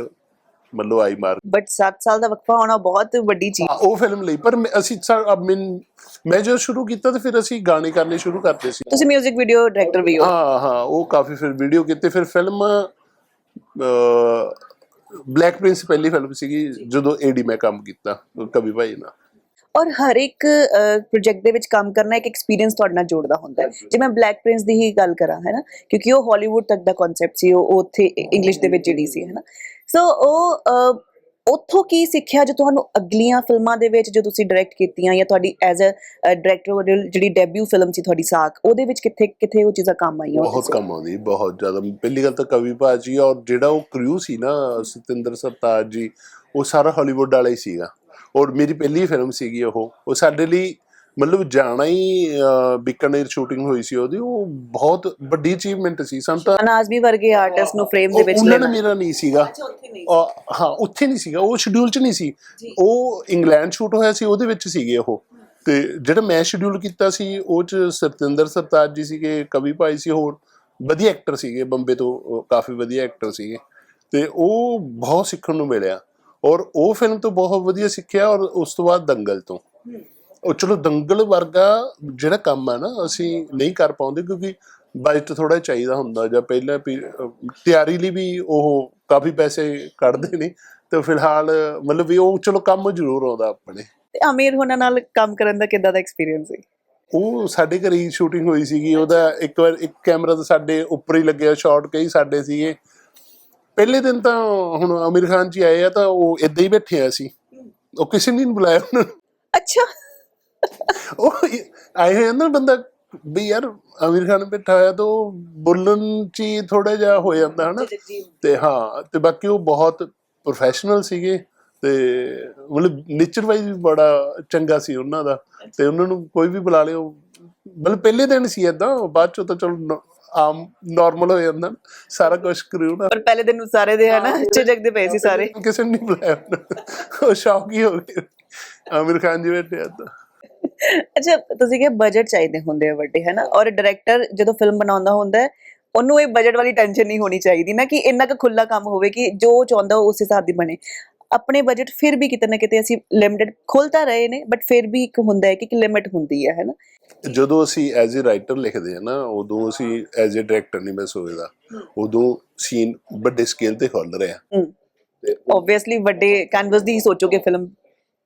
ਮੱਲੋ ਆਈ ਮਾਰ ਬਟ 7 ਸਾਲ ਦਾ ਵਕਫਾ ਹੋਣਾ ਬਹੁਤ ਵੱਡੀ ਚੀਜ਼ ਹਾਂ, ਉਹ ਫਿਲਮ ਲਈ ਪਰ ਮੈਂ- ਅਸੀਂ ਸਾ- ਮੈਂ- ਮੈਂ ਜਦੋਂ ਸ਼ੁਰੂ ਕੀਤਾ ਤਾਂ ਫਿਰ ਅਸੀਂ ਗਾਣੇ ਕਰਨੇ ਸ਼ੁਰੂ ਕਰਤੇ ਸੀ। ਤੁਸੀਂ 뮤직 ਵੀਡੀਓ ਡਾਇਰੈਕਟਰ ਵੀ ਹੋ। ਹਾਂ ਹਾਂ ਉਹ ਕਾਫੀ ਫਿਰ ਵੀਡੀਓ ਕੀਤੇ ਫਿਰ ਫਿਲਮ ਬਲੈਕ ਪ੍ਰਿੰਸ ਪਹਿਲੀ ਫਿਲਮ ਸੀਗੀ ਜਦੋਂ ਏਡੀ ਮੈਂ ਕੰਮ ਕੀਤਾ ਕਵੀ ਭਾਈ ਨਾਲ। ਔਰ ਹਰ ਇੱਕ ਪ੍ਰੋਜੈਕਟ ਦੇ ਵਿੱਚ ਕੰਮ ਕਰਨਾ ਇੱਕ ਐਕਸਪੀਰੀਅੰਸ ਤੁਹਾਡੇ ਨਾਲ ਜੋੜਦਾ ਹੁੰਦਾ ਹੈ। ਜੇ ਮੈਂ ਬਲੈਕ ਪ੍ਰਿੰਸ ਦੀ ਹੀ ਗੱਲ ਕਰਾਂ ਹੈ ਨਾ? ਕਿਉਂਕਿ ਉਹ ਹਾਲੀਵੁੱਡ ਤੱਕ ਦਾ ਕਨਸੈਪਟ ਸੀ ਉਹ ਉਹ ਉੱਥੇ ਇੰਗਲਿਸ਼ ਦੇ ਵਿੱਚ ਜਿਹੜੀ ਸੀ ਹੈ ਨਾ? ਸੋ ਉਹ ਉੱਥੋਂ ਕੀ ਸਿੱਖਿਆ ਜੋ ਤੁਹਾਨੂੰ ਅਗਲੀਆਂ ਫਿਲਮਾਂ ਦੇ ਵਿੱਚ ਜੋ ਤੁਸੀਂ ਡਾਇਰੈਕਟ ਕੀਤੀਆਂ ਜਾਂ ਤੁਹਾਡੀ ਐਜ਼ ਅ ਡਾਇਰੈਕਟਰ ਜਿਹੜੀ ਡੈਬਿਊ ਫਿਲਮ ਸੀ ਤੁਹਾਡੀ ਸਾਖ ਉਹਦੇ ਵਿੱਚ ਕਿੱਥੇ ਕਿੱਥੇ ਉਹ ਚੀਜ਼ਾਂ ਕੰਮ ਆਈਆਂ ਬਹੁਤ ਕੰਮ ਆਉਂਦੀ ਬਹੁਤ ਜ਼ਿਆਦਾ। ਪਹਿਲੀ ਗੱਲ ਤਾਂ ਕਵੀ ਭਾਜੀ ਔਰ ਜਿਹੜਾ ਉਹ ਕ੍ਰਿਊ ਸੀ ਨਾ ਸਤਿੰਦਰ ਸਰਤਾਜ ਜੀ ਉਹ ਸਾਰਾ ਹਾਲੀਵੁੱਡ ਵਾਲਾ ਹੀ ਸੀਗਾ। ਔਰ ਮੇਰੀ ਪਹਿਲੀ ਫਿਲਮ ਸੀਗੀ ਉਹ। ਉਹ ਸਾਡੇ ਲਈ ਮਤਲਬ ਜਾਣਾ ਹੀ ਬੀਕਾਨੇਰ ਸ਼ੂਟਿੰਗ ਹੋਈ ਸੀ ਉਹਦੀ ਉਹ ਬਹੁਤ ਵੱਡੀ ਅਚੀਵਮੈਂਟ ਸੀ। ਸਾਨੂੰ ਤਾਂ ਅਨਾਜ਼ਮੀ ਵਰਗੇ ਆਰਟਿਸਟ ਨੂੰ ਫਰੇਮ ਦੇ ਵਿੱਚ ਉਹਨਾਂ ਨੇ ਮੇਰਾ ਨਹੀਂ ਸੀਗਾ। ਹਾਂ ਉੱਥੇ ਨਹੀਂ ਸੀਗਾ ਉਹ ਸ਼ਡਿਊਲ 'ਚ ਨਹੀਂ ਸੀ। ਉਹ ਇੰਗਲੈਂਡ ਸ਼ੂਟ ਹੋਇਆ ਸੀ ਉਹਦੇ ਵਿੱਚ ਸੀਗੇ ਉਹ। ਤੇ ਜਿਹੜਾ ਮੈਂ ਸ਼ਡਿਊਲ ਕੀਤਾ ਸੀ ਉਹ 'ਚ ਸਤਿੰਦਰ ਸਰਤਾਜ ਜੀ ਸੀਗੇ ਕਵੀ ਭਾਈ ਸੀ ਹੋਰ ਵਧੀਆ ਐਕਟਰ ਸੀਗੇ ਬੰਬੇ ਤੋਂ ਕਾਫੀ ਵਧੀਆ ਐਕਟਰ ਸੀਗੇ। ਤੇ ਉਹ ਬਹੁਤ ਸਿੱਖਣ ਨੂੰ ਮਿਲਿਆ। ਔਰ ਉਹ ਫਿਲਮ ਤੋਂ ਬਹੁਤ ਵਧੀਆ ਸਿੱਖਿਆ ਔਰ ਉਸ ਤੋਂ ਬਾਅਦ ਦੰਗਲ ਤੋਂ। ਉਹ ਚਲੋ ਦੰਗਲ ਵਰਗਾ ਜਿਹੜਾ ਕੰਮ ਹੈ ਨਾ ਅਸੀਂ ਨਹੀਂ ਕਰ ਪਾਉਂਦੇ ਕਿਉਂਕਿ ਬਜਟ ਥੋੜਾ ਚਾਹੀਦਾ ਹੁੰਦਾ ਜਾਂ ਪਹਿਲਾਂ ਤਿਆਰੀ ਲਈ ਵੀ ਉਹ ਕਾਫੀ ਪੈਸੇ ਕੱਢਦੇ ਨੇ ਤੇ ਫਿਲਹਾਲ ਮਤਲਬ ਵੀ ਉਹ ਚਲੋ ਕੰਮ ਜ਼ਰੂਰ ਆਉਂਦਾ ਆਪਣੇ। ਤੇ ਅਮੀਰ ਹੋਣਾ ਨਾਲ ਕੰਮ ਕਰਨ ਦਾ ਕਿੱਦਾਂ ਦਾ ਐਕਸਪੀਰੀਅੰਸ ਹੈ ਉਹ ਸਾਡੇ ਘਰੇ ਹੀ ਸ਼ੂਟਿੰਗ ਹੋਈ ਸੀਗੀ ਉਹਦਾ ਇੱਕ ਵਾਰ ਇੱਕ ਕੈਮਰਾ ਤਾਂ ਸਾਡੇ ਉੱਪਰ ਹੀ ਲੱਗਿਆ ਸ਼ਾਟ ਕਈ ਸਾਡੇ ਸੀਗੇ। ਪਹਿਲੇ ਦਿਨ ਤਾਂ ਹੁਣ ਆਮਿਰ ਖਾਨ ਜੀ ਆਏ ਆ ਤਾਂ ਉਹ ਇਦਾਂ ਹੀ ਬੈਠੇ ਆ ਸੀ ਉਹ ਕਿਸੇ ਨੇ ਨਹੀਂ ਬੁਲਾਇਆ ਉਹਨਾਂ ਨੂੰ। ਅੱਛਾ। ਉਹ ਆਏ ਹੋਏ ਨਾ ਬੰਦਾ ਵੀ ਯਾਰ ਆਮਿਰ ਖਾਨ ਬੈਠਾ ਹੋਇਆ ਤਾਂ ਉਹ ਬੋਲਣ ਚ ਥੋੜਾ ਜਿਹਾ ਹੋ ਜਾਂਦਾ ਹਨਾ। ਤੇ ਹਾਂ ਤੇ ਬਾਕੀ ਉਹ ਬਹੁਤ ਪ੍ਰੋਫੈਸ਼ਨਲ ਸੀਗੇ ਤੇ ਮਤਲਬ ਨੇਚਰ ਵਾਈਜ਼ ਵੀ ਬੜਾ ਚੰਗਾ ਸੀ ਉਹਨਾਂ ਦਾ। ਤੇ ਉਹਨਾਂ ਨੂੰ ਕੋਈ ਵੀ ਬੁਲਾ ਲਿਓ। ਮਤਲਬ ਪਹਿਲੇ ਦਿਨ ਸੀ ਏਦਾਂ ਬਾਅਦ ਚੋਂ ਤਾਂ ਚਲੋ ਆਮ ਨਾਰਮਲ ਹੋ ਜਾਂਦਾ ਸਾਰਾ ਕੁਝ ਕਰੂ ਨਾ ਪਰ ਪਹਿਲੇ ਦਿਨ ਨੂੰ ਸਾਰੇ ਦੇ ਹਨਾ ਝਿਜਕਦੇ ਪਏ ਸੀ ਸਾਰੇ। ਕਿਸੇ ਨੇ ਨਹੀਂ ਬੁਲਾਇਆ। ਉਹ ਸ਼ੌਕ ਹੀ ਹੋ ਗਏ ਆਮਿਰ ਖਾਨ ਜੀ ਬੈਠੇ ਆ ਤਾਂ। ਅੱਛਾ ਤੁਸੀਂ ਕਿ ਬਜਟ ਚਾਹੀਦੇ ਹੁੰਦੇ ਆ ਵੱਡੇ ਹੈ ਨਾ ਔਰ ਡਾਇਰੈਕਟਰ ਜਦੋਂ ਫਿਲਮ ਬਣਾਉਂਦਾ ਹੁੰਦਾ ਉਹਨੂੰ ਇਹ ਬਜਟ ਵਾਲੀ ਟੈਨਸ਼ਨ ਨਹੀਂ ਹੋਣੀ ਚਾਹੀਦੀ ਨਾ ਕਿ ਇੰਨਾ ਕੁ ਖੁੱਲਾ ਕੰਮ ਹੋਵੇ ਕਿ ਜੋ ਚਾਹੁੰਦਾ ਉਸ ਹਿਸਾਬ ਦੀ ਬਣੇ। ਆਪਣੇ ਬਜਟ ਫਿਰ ਵੀ ਕਿਤੇ ਨਾ ਕਿਤੇ ਅਸੀਂ ਲਿਮਿਟਡ ਖੁੱਲ ਤਾਂ ਰਹੇ ਨੇ ਬਟ ਫਿਰ ਵੀ ਇੱਕ ਹੁੰਦਾ ਹੈ ਕਿ ਇੱਕ ਲਿਮਿਟ ਹੁੰਦੀ ਹੈ ਹੈ ਨਾ ਜਦੋਂ ਅਸੀਂ ਐਜ਼ ਅ ਰਾਈਟਰ ਲਿਖਦੇ ਆ ਨਾ ਉਦੋਂ ਅਸੀਂ ਐਜ਼ ਅ ਡਾਇਰੈਕਟਰ ਨਹੀਂ ਮੈਂ ਸੋਚਦਾ। ਉਦੋਂ ਸੀਨ ਵੱਡੇ ਸਕੇਲ ਤੇ ਖੁੱਲ ਰਿਹਾ ਤੇ ਆਬਵੀਅਸਲੀ ਵੱਡੇ ਕੈਨਵਸ ਦੀ ਹੀ ਸੋਚੋਗੇ ਫਿਲਮ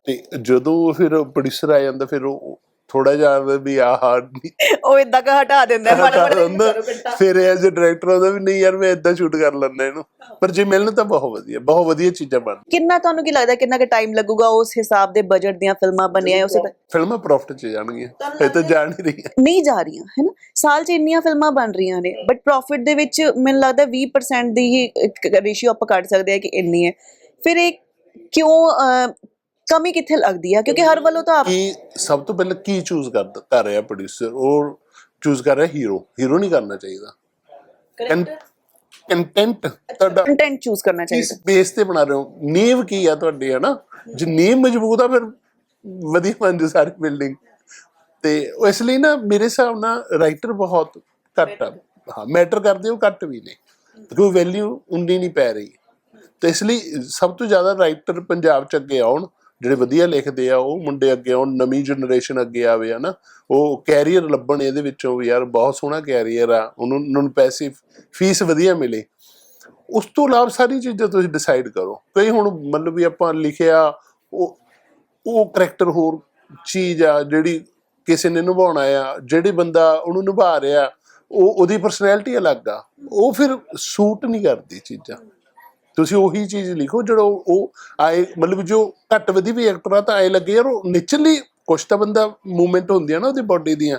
ਤੇ ਜਦੋਂ ਫਿਰ ਪ੍ਰੋਡਿਊਸਰ ਆ ਜਾਂਦਾ ਫਿਰ ਉਹ ਥੋੜਾ ਜਿਹਾ ਵੀ ਆ ਹਾਰਡ ਨਹੀਂ। ਉਹ ਇਦਾਂ ਕਾ ਹਟਾ ਦਿੰਦਾ ਮਾੜਾ ਮਾੜਾ ਫਿਰ ਐਜ਼ ਅ ਡਾਇਰੈਕਟਰ ਉਹਦਾ ਵੀ ਨਹੀਂ ਯਾਰ ਮੈਂ ਇਦਾਂ ਸ਼ੂਟ ਕਰ ਲੈਣਾ ਇਹਨੂੰ। ਪਰ ਜੇ ਮਿਲਣ ਤਾਂ ਬਹੁਤ ਵਧੀਆ ਬਹੁਤ ਵਧੀਆ ਚੀਜ਼ਾਂ ਬਣ ਕਿੰਨਾ ਤੁਹਾਨੂੰ ਕੀ ਲੱਗਦਾ ਕਿੰਨਾ ਕੁ ਟਾਈਮ ਲੱਗੂਗਾ ਉਸ ਹਿਸਾਬ ਦੇ ਬਜਟ ਦੀਆਂ ਫਿਲਮਾਂ ਬਣੀਆਂ ਉਸੇ ਫਿਲਮਾਂ ਪ੍ਰੋਫਿਟ ਚ ਜਾਣਗੀਆਂ। ਇਹ ਤਾਂ ਜਾਣ ਹੀ ਰਹੀਆਂ। ਨਹੀਂ ਜਾ ਰਹੀਆਂ ਹੈ ਨਾ? ਸਾਲ 'ਚ ਇੰਨੀਆਂ ਫਿਲਮਾਂ ਬਣ ਰਹੀਆਂ ਨੇ ਬਟ ਪ੍ਰੋਫਿਟ ਦੇ ਵਿੱਚ ਮੈਨੂੰ ਲੱਗਦਾ 20% ਦੀ ਹੀ ਰੇਸ਼ੀਓ ਆਪਾਂ ਕੱਢ ਸਕਦੇ ਆ ਕਿ ਇੰਨੀ ਹੈ। ਫਿਰ ਇਹ ਕਿਉਂ ਕਮੀ ਕਿੱਥੇ ਲੱਗਦੀ ਆ? ਕਿਉਂਕਿ ਹਰ ਵੱਲੋਂ ਤਾਂ ਆਪ- ਕੀ ਸਭ ਤੋਂ ਪਹਿਲਾਂ ਕੀ ਚੂਜ਼ ਕਰ ਕਰ ਰਿਹਾ ਪ੍ਰੋਡਿਊਸਰ ਉਹ ਚੂਜ਼ ਕਰ ਰਿਹਾ ਹੀਰੋ ਹੀਰੋ ਨਹੀਂ ਕਰਨਾ ਚਾਹੀਦਾ। ਕੰਟੈਂਟ ਤੁਹਾਡਾ ਕੰਟੈਂਟ ਚੂਜ਼ ਕਰਨਾ ਕਿਸ ਚਾਹੀਦਾ। ਬੇਸ ਤੇ ਬਣਾ ਰਹੇ ਹੋ? ਨੀਂਵ ਕੀ ਆ ਤੁਹਾਡੀ ਹੈ ਨਾ ਜੇ ਨੀਂਵ ਮਜ਼ਬੂਤ ਆ ਫਿਰ ਵਧੀਆ ਬਣ ਜੂ ਸਾਰੀ ਬਿਲਡਿੰਗ ਤੇ ਇਸ ਲਈ ਨਾ ਮੇਰੇ ਹਿਸਾਬ ਨਾਲ ਰਾਈਟਰ ਬਹੁਤ ਘੱਟ ਆ। ਹਾਂ ਮੈਟਰ ਕਰਦੇ ਉਹ ਘੱਟ ਵੀ ਨੇ। ਕਿਉਂਕਿ ਵੈਲਿਊ ਉਨੀ ਨਹੀਂ ਪੈ ਰਹੀ। ਤੇ ਇਸ ਲਈ ਸਭ ਤੋਂ ਜ਼ਿਆਦਾ ਰਾਈਟਰ ਪੰਜਾਬ ਚ ਅੱਗੇ ਆਉਣ। ਜਿਹੜੇ ਵਧੀਆ ਲਿਖਦੇ ਆ, ਉਹ ਮੁੰਡੇ ਅੱਗੇ ਆਉਣ, ਨਵੀਂ ਜਨਰੇਸ਼ਨ ਅੱਗੇ ਆਵੇ, ਹਨਾ। ਉਹ ਕੈਰੀਅਰ ਲੱਭਣ ਇਹਦੇ ਵਿੱਚੋਂ ਯਾਰ ਬਹੁਤ ਸੋਹਣਾ ਕੈਰੀਅਰ ਆ, ਉਹਨੂੰ ਨੂੰ ਪੈਸੇ ਫੀਸ ਵਧੀਆ ਮਿਲੇ। ਉਸ ਤੋਂ ਇਲਾਵਾ ਸਾਰੀ ਚੀਜ਼ਾਂ ਤੁਸੀਂ ਡਿਸਾਈਡ ਕਰੋ। ਕਈ ਹੁਣ ਮਤਲਬ ਵੀ ਆਪਾਂ ਲਿਖਿਆ, ਉਹ ਉਹ ਕਰੈਕਟਰ ਹੋਰ ਚੀਜ਼ ਆ, ਜਿਹੜੀ ਕਿਸੇ ਨੇ ਨਿਭਾਉਣਾ ਆ, ਜਿਹੜੀ ਬੰਦਾ ਉਹਨੂੰ ਨਿਭਾ ਰਿਹਾ, ਉਹ, ਉਹਦੀ ਪਰਸਨੈਲਿਟੀ ਅਲੱਗ ਆ। ਉਹ ਫਿਰ ਸੂਟ ਨਹੀਂ ਕਰਦੀ ਚੀਜ਼ਾਂ। ਤੁਸੀਂ ਉਹੀ ਚੀਜ਼ ਲਿਖੋ ਜਿਹੜਾ ਉਹ ਆਏ ਮਤਲਬ ਜੋ ਘੱਟ ਵਧੀ ਵੀ ਐਕਟਰ ਆ ਤਾਂ ਆਏ ਲੱਗੇ ਯਾਰ ਉਹ ਨੇਚਰਲੀ ਕੁਛ ਤਾਂ ਬੰਦਾ ਮੂਵਮੈਂਟ ਹੁੰਦੀ ਆ ਨਾ ਉਹਦੀ ਬਾਡੀ ਦੀਆਂ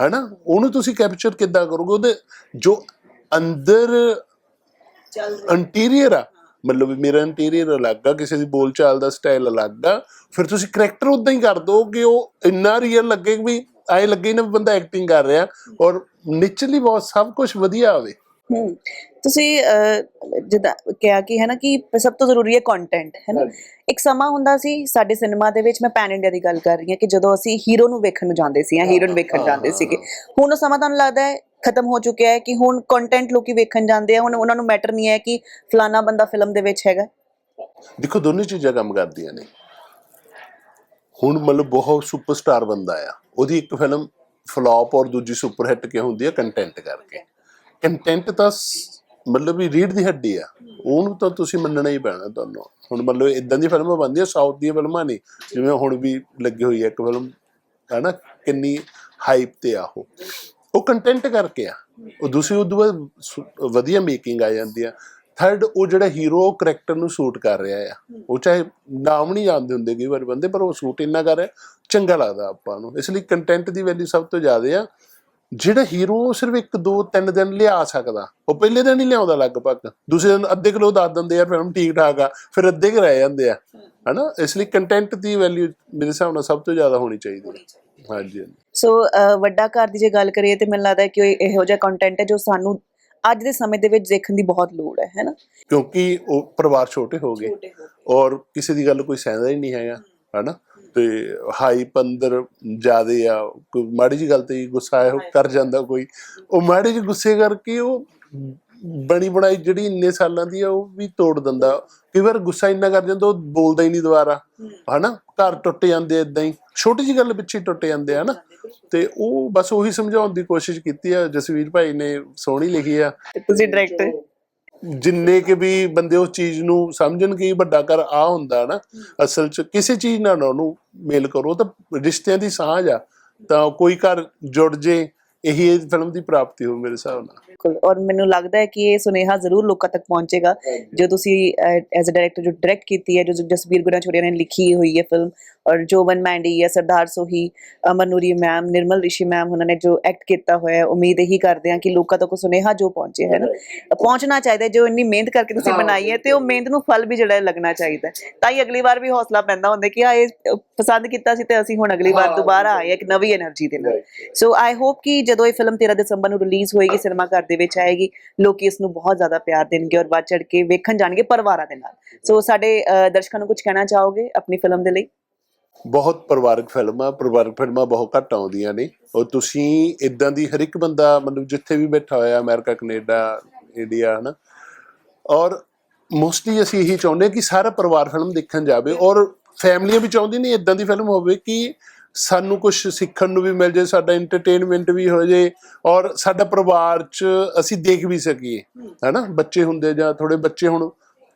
ਹੈਨਾ? ਉਹਨੂੰ ਤੁਸੀਂ ਕੈਪਚਰ ਕਿੱਦਾਂ ਕਰੋਗੇ? ਉਹਦੇ ਜੋ ਅੰਦਰ ਇੰਟੀਰੀਅਰ ਆ ਮਤਲਬ ਵੀ ਮੇਰਾ ਇੰਟੀਰੀਅਰ ਅਲੱਗ ਆ ਕਿਸੇ ਦੀ ਬੋਲਚਾਲ ਦਾ ਸਟਾਈਲ ਅਲੱਗ ਆ ਫਿਰ ਤੁਸੀਂ ਕਰੈਕਟਰ ਉਦਾਂ ਹੀ ਕਰ ਦੋ ਕਿ ਉਹ ਇੰਨਾ ਰੀਅਲ ਲੱਗੇ ਵੀ ਐ ਲੱਗੇ ਨਾ ਵੀ ਬੰਦਾ ਐਕਟਿੰਗ ਕਰ ਰਿਹਾ ਔਰ ਨੇਚਰਲੀ ਬਹੁਤ ਸਭ ਕੁਝ ਵਧੀਆ ਆਵੇ ਹੂੰ। ਤੁਸੀਂ ਜਿੱਦਾਂ ਕਿਹਾ ਕਿ ਹੈ ਨਾ ਕਿ ਸਭ ਤੋਂ ਜ਼ਰੂਰੀ ਹੈ ਕੰਟੈਂਟ ਹੈ ਨਾ? ਇੱਕ ਸਮਾਂ ਹੁੰਦਾ ਸੀ ਸਾਡੇ ਸਿਨੇਮਾ ਦੇ ਵਿੱਚ ਮੈਂ ਪੈਨ ਇੰਡੀਆ ਦੀ ਗੱਲ ਕਰ ਰਹੀ ਹਾਂ ਕਿ ਜਦੋਂ ਅਸੀਂ ਹੀਰੋ ਨੂੰ ਵੇਖਣ ਨੂੰ ਜਾਂਦੇ ਸੀ ਜਾਂ ਹੀਰੋਇਨ ਵੇਖਣ ਜਾਂਦੇ ਸੀਗੇ ਹੁਣ ਉਹ ਸਮਾਂ ਤੁਹਾਨੂੰ ਲੱਗਦਾ ਹੈ ਖਤਮ ਹੋ ਚੁੱਕਿਆ ਹੈ ਕਿ ਹੁਣ ਕੰਟੈਂਟ ਲੋਕੀ ਵੇਖਣ ਜਾਂਦੇ ਆ ਹੁਣ ਉਹਨਾਂ ਨੂੰ ਮੈਟਰ ਨਹੀਂ ਹੈ ਕਿ ਫਲਾਣਾ ਬੰਦਾ ਫਿਲਮ ਦੇ ਵਿੱਚ ਹੈਗਾ? ਦੇਖੋ ਦੋਨੇ ਚੀਜ਼ਾਂ ਕੰਮ ਕਰਦੀਆਂ ਨੇ। ਹੁਣ ਮਤਲਬ ਬਹੁਤ ਸੁਪਰਸਟਾਰ ਬੰਦਾ ਆ ਉਹਦੀ ਇੱਕ ਫਿਲਮ ਫਲॉप ਔਰ ਦੂਜੀ ਸੁਪਰ ਹਿੱਟ ਕਿਉਂ ਹੁੰਦੀ ਹੈ? ਕੰਟੈਂਟ ਕਰਕੇ। ਕੰਟੈਂਟ ਤਾਂ ਮਤਲਬ ਵੀ ਰੀੜ ਦੀ ਹੱਡੀ ਆ। ਉਹਨੂੰ ਤਾਂ ਤੁਸੀਂ ਮੰਨਣਾ ਹੀ ਪੈਣਾ ਤੁਹਾਨੂੰ। ਹੁਣ ਮਤਲਬ ਇਦਾਂ ਦੀ ਫਿਲਮਾਂ ਬਣਦੀਆਂ, ਸਾਊਥ ਦੀਆਂ ਫਿਲਮਾਂ ਨਹੀਂ। ਜਿਵੇਂ ਹੁਣ ਵੀ ਲੱਗੀ ਹੋਈ ਹੈ ਇੱਕ ਫਿਲਮ ਹੈ ਨਾ ਕਿੰਨੀ ਹਾਈਪ ਤੇ ਆ ਉਹ। ਉਹ ਕੰਟੈਂਟ ਕਰਕੇ ਆ। ਉਹ ਦੂਸਰੀ ਉਦੋਂ ਬਾਅਦ ਵਧੀਆ ਮੇਕਿੰਗ ਆ ਜਾਂਦੀ ਆ। ਥਰਡ ਉਹ ਜਿਹੜਾ ਹੀਰੋ ਕਰੈਕਟਰ ਨੂੰ ਸੂਟ ਕਰ ਰਿਹਾ ਆ। ਉਹ ਚਾਹੇ ਨਾਮ ਨਹੀਂ ਜਾਣਦੇ ਹੁੰਦੇ ਕਈ ਵਾਰ ਬੰਦੇ, ਪਰ ਉਹ ਸੂਟ ਇੰਨਾ ਕਰ ਰਿਹਾ, ਚੰਗਾ ਲੱਗਦਾ ਆਪਾਂ ਨੂੰ। ਇਸ ਲਈ ਕੰਟੈਂਟ ਦੀ ਵੈਲਿਊ ਸਭ ਤੋਂ ਜ਼ਿਆਦਾ ਆ। ਜਿਹੜਾ ਹੀਰੋ ਸਿਰਫ ਇੱਕ ਦੋ ਤਿੰਨ ਦਿਨ ਲਿਆ ਸਕਦਾ। ਉਹ ਪਹਿਲੇ ਦਿਨ ਹੀ ਲਿਆਉਂਦਾ ਲਗਭਗ। ਦੂਸਰੇ ਦਿਨ ਅੱਧੇ ਕਿਲੋ ਦੱਸ ਦਿੰਦੇ ਆ ਫਿਲਮ ਠੀਕ ਠਾਕ ਆ। ਫਿਰ ਅੱਧੇ ਕੁ ਰਹਿ ਜਾਂਦੇ ਆ। ਹਨਾ? ਇਸ ਲਈ ਕੰਟੈਂਟ ਦੀ ਵੈਲਿਊ ਮੇਰੇ ਹਿਸਾਬ ਨਾਲ ਸਭ ਤੋਂ ਜ਼ਿਆਦਾ ਹੋਣੀ ਚਾਹੀਦੀ ਹੈ। ਹਾਂਜੀ ਹਾਂਜੀ। ਸੋ ਵੱਡਾ ਘਰ ਦੀ ਜੇ ਗੱਲ ਕਰੀਏ ਤੇ ਮੈਨੂੰ ਲੱਗਦਾ ਹੈ ਕਿ ਉਹ ਇਹੋ ਜਿਹਾ ਕੰਟੈਂਟ ਹੈ ਜੋ ਸਾਨੂੰ ਅੱਜ ਦੇ ਸਮੇਂ ਦੇ ਵਿੱਚ ਦੇਖਣ ਦੀ ਬਹੁਤ ਲੋੜ ਹੈ ਹੈਨਾ? ਕਿਉਂਕਿ ਉਹ ਪਰਿਵਾਰ ਛੋਟੇ ਹੋ ਗਏ। ਔਰ ਕਿਸੇ ਦੀ ਗੱਲ ਕੋਈ ਸਹਿੰਦਾ ਹੀ ਨਹੀਂ ਹੈਗਾ ਹਨਾ? ਤੇ ਹਾਈ ਪੰਦਰ ਜਿਆਦੇ ਆ ਕੋਈ ਮਾੜੀ ਜੀ ਗੱਲ ਤੇ ਗੁੱਸਾ ਆਇਆ ਕਰ ਜਾਂਦਾ ਕੋਈ। ਉਹ ਮਾੜੇ ਜਿਹੇ ਗੁੱਸੇ ਕਰਕੇ ਉਹ ਬਣੀ ਬਣਾਈ ਜਿਹੜੀ ਇੰਨੇ ਸਾਲਾਂ ਦੀ ਆ ਉਹ ਵੀ ਤੋੜ ਦਿੰਦਾ। ਕਈ ਵਾਰ ਗੁੱਸਾ ਇੰਨਾ ਕਰ ਜਾਂਦਾ ਉਹ ਬੋਲਦਾ ਹੀ ਨਹੀਂ ਦੁਬਾਰਾ। ਹਨਾ? ਘਰ ਟੁੱਟ ਜਾਂਦੇ ਇਦਾਂ ਹੀ। ਛੋਟੀ ਜੀ ਗੱਲ ਪਿੱਛੇ ਟੁੱਟ ਜਾਂਦੇ ਆ ਹਨਾ? ਤੇ ਉਹ ਬਸ ਉਹੀ ਸਮਝਾਉਣ ਦੀ ਕੋਸ਼ਿਸ਼ ਕੀਤੀ ਆ ਜਸਵੀਰ ਭਾਈ ਨੇ ਸੋਹਣੀ ਲਿਖੀ ਆ। ਤੁਸੀਂ ਡਾਇਰੈਕਟਰ ਜਿੰਨੇ ਕਿ ਵੀ ਬੰਦੇ ਉਸ ਚੀਜ਼ ਨੂੰ ਸਮਝਣ ਕਿ ਵੱਡਾ ਕਰ ਆ ਹੁੰਦਾ ਨਾ, ਅਸਲ ਚ ਕਿਸੇ ਚੀਜ਼ ਨਾਲ ਉਹਨੂੰ ਮੇਲ ਕਰੋ ਤਾਂ ਰਿਸ਼ਤਿਆਂ ਦੀ ਸਾਂਝ ਆ। ਤਾਂ ਕੋਈ ਘਰ ਜੁੜ ਜੇ, ਇਹੀ ਇਹ ਫਿਲਮ ਦੀ ਪ੍ਰਾਪਤੀ ਹੋ ਮੇਰੇ ਹਿਸਾਬ ਨਾਲ। ਬਿਲਕੁਲ। ਔਰ ਮੈਨੂੰ ਲੱਗਦਾ ਹੈ ਕਿ ਇਹ ਸੁਨੇਹਾ ਜ਼ਰੂਰ ਲੋਕਾਂ ਤੱਕ ਪਹੁੰਚੇਗਾ। ਜੋ ਤੁਸੀਂ ਐਜ਼ ਅ ਡਾਇਰੈਕਟਰ ਜੋ ਡਾਇਰੈਕਟ ਕੀਤੀ ਹੈ ਜੋ ਜਸਬੀਰ ਗੁਨਾ ਛੋੜਿਆ ਨੇ ਲਿਖੀ ਹੋਈ ਹੈ ਫਿਲਮ ਔਰ ਜੋਬਨ ਮੈਂਡੀ ਹੈ ਸਰਦਾਰ ਸੋਹੀ ਅਮਨੂਰੀ ਮੈਮ ਨਿਰਮਲ ਰਿਸ਼ੀ ਮੈਮ ਉਹਨਾਂ ਨੇ ਜੋ ਐਕਟ ਕੀਤਾ ਹੋਇਆ ਹੈ ਉਮੀਦ ਇਹੀ ਕਰਦੇ ਹਾਂ ਕਿ ਲੋਕਾਂ ਤੱਕ ਸੁਨੇਹਾ ਜੋ ਪਹੁੰਚੇ ਹੈ ਨਾ? ਪਹੁੰਚਣਾ ਚਾਹੀਦਾ ਜੋ ਇੰਨੀ ਮਿਹਨਤ ਕਰਕੇ ਤੁਸੀਂ ਬਣਾਈ ਹੈ ਤੇ ਉਹ ਮਿਹਨਤ ਨੂੰ ਫਲ ਵੀ ਜਿਹੜਾ ਲੱਗਣਾ ਚਾਹੀਦਾ ਤਾਂ ਹੀ ਅਗਲੀ ਵਾਰ ਵੀ ਹੌਸਲਾ ਪੈਂਦਾ ਹੁੰਦਾ ਕਿ ਆ ਇਹ ਪਸੰਦ ਕੀਤਾ ਸੀ ਤੇ ਅਸੀਂ ਹੁਣ ਅਗਲੀ ਵਾਰ ਦੁਬਾਰਾ ਆਏ ਇੱਕ ਨਵੀਂ એનર્ਜੀ ਦੇ ਨਾਲ। ਸੋ ਆਈ ਹੋਪ ਕਿ ਜਦੋਂ ਇਹ ਫਿਲਮ 13 ਦਸੰਬਰ ਨੂੰ ਰਿਲੀਜ਼ ਹੋਏਗੀ ਸਿਨੇਮਾ ਘਰ ਦੇ ਵਿੱਚ ਆਏਗੀ ਲੋਕੀ ਇਸ ਨੂੰ ਬਹੁਤ ਜ਼ਿਆਦਾ ਪਿਆਰ ਦੇਣਗੇ ਔਰ ਵੱਧ ਚੜ ਕੇ ਵੇਖਣ ਜਾਣਗੇ ਪਰਿਵਾਰਾਂ ਦੇ ਨਾਲ। ਸੋ ਸਾਡੇ ਦਰਸ਼ਕਾਂ ਨੂੰ ਕੁਝ ਕਹਿਣਾ ਚਾਹੋਗੇ ਆਪਣੀ ਫਿਲਮ ਦੇ ਲਈ? ਬਹੁਤ ਪਰਿਵਾਰਕ ਫਿਲਮ ਪਰਿਵਾਰਕ ਫਿਲਮਾਂ ਬਹੁਤ ਘੱਟ ਆਉਂਦੀਆਂ ਨੇ। ਔਰ ਤੁਸੀਂ ਇਦਾਂ ਦੀ ਹਰ ਇੱਕ ਬੰਦਾ ਮਤਲਬ ਜਿੱਥੇ ਵੀ ਬੈਠਾ ਹੋਇਆ ਅਮਰੀਕਾ ਕੈਨੇਡਾ ਇੰਡੀਆ ਹਨਾ। ਔਰ ਮੋਸਟਲੀ ਅਸੀਂ ਇਹੀ ਚਾਹੁੰਦੇ ਕਿ ਸਾਰਾ ਪਰਿਵਾਰ ਫਿਲਮ ਦੇਖਣ ਜਾਵੇ। ਔਰ ਫੈਮਲੀਆਂ ਵੀ ਚਾਹੁੰਦੀ ਨਹੀਂ ਇਦਾਂ ਦੀ ਫਿਲਮ ਹੋਵੇ ਕਿ ਸਾਨੂੰ ਕੁਝ ਸਿੱਖਣ ਨੂੰ ਵੀ ਮਿਲ ਜੇ ਸਾਡਾ ਐਂਟਰਟੇਨਮੈਂਟ ਵੀ ਹੋ ਜੇ ਔਰ ਸਾਡਾ ਪਰਿਵਾਰ 'ਚ ਅਸੀਂ ਦੇਖ ਵੀ ਸਕੀਏ ਹਨਾ? ਬੱਚੇ ਹੁੰਦੇ ਜਾਂ ਥੋੜੇ ਬੱਚੇ ਹੁਣ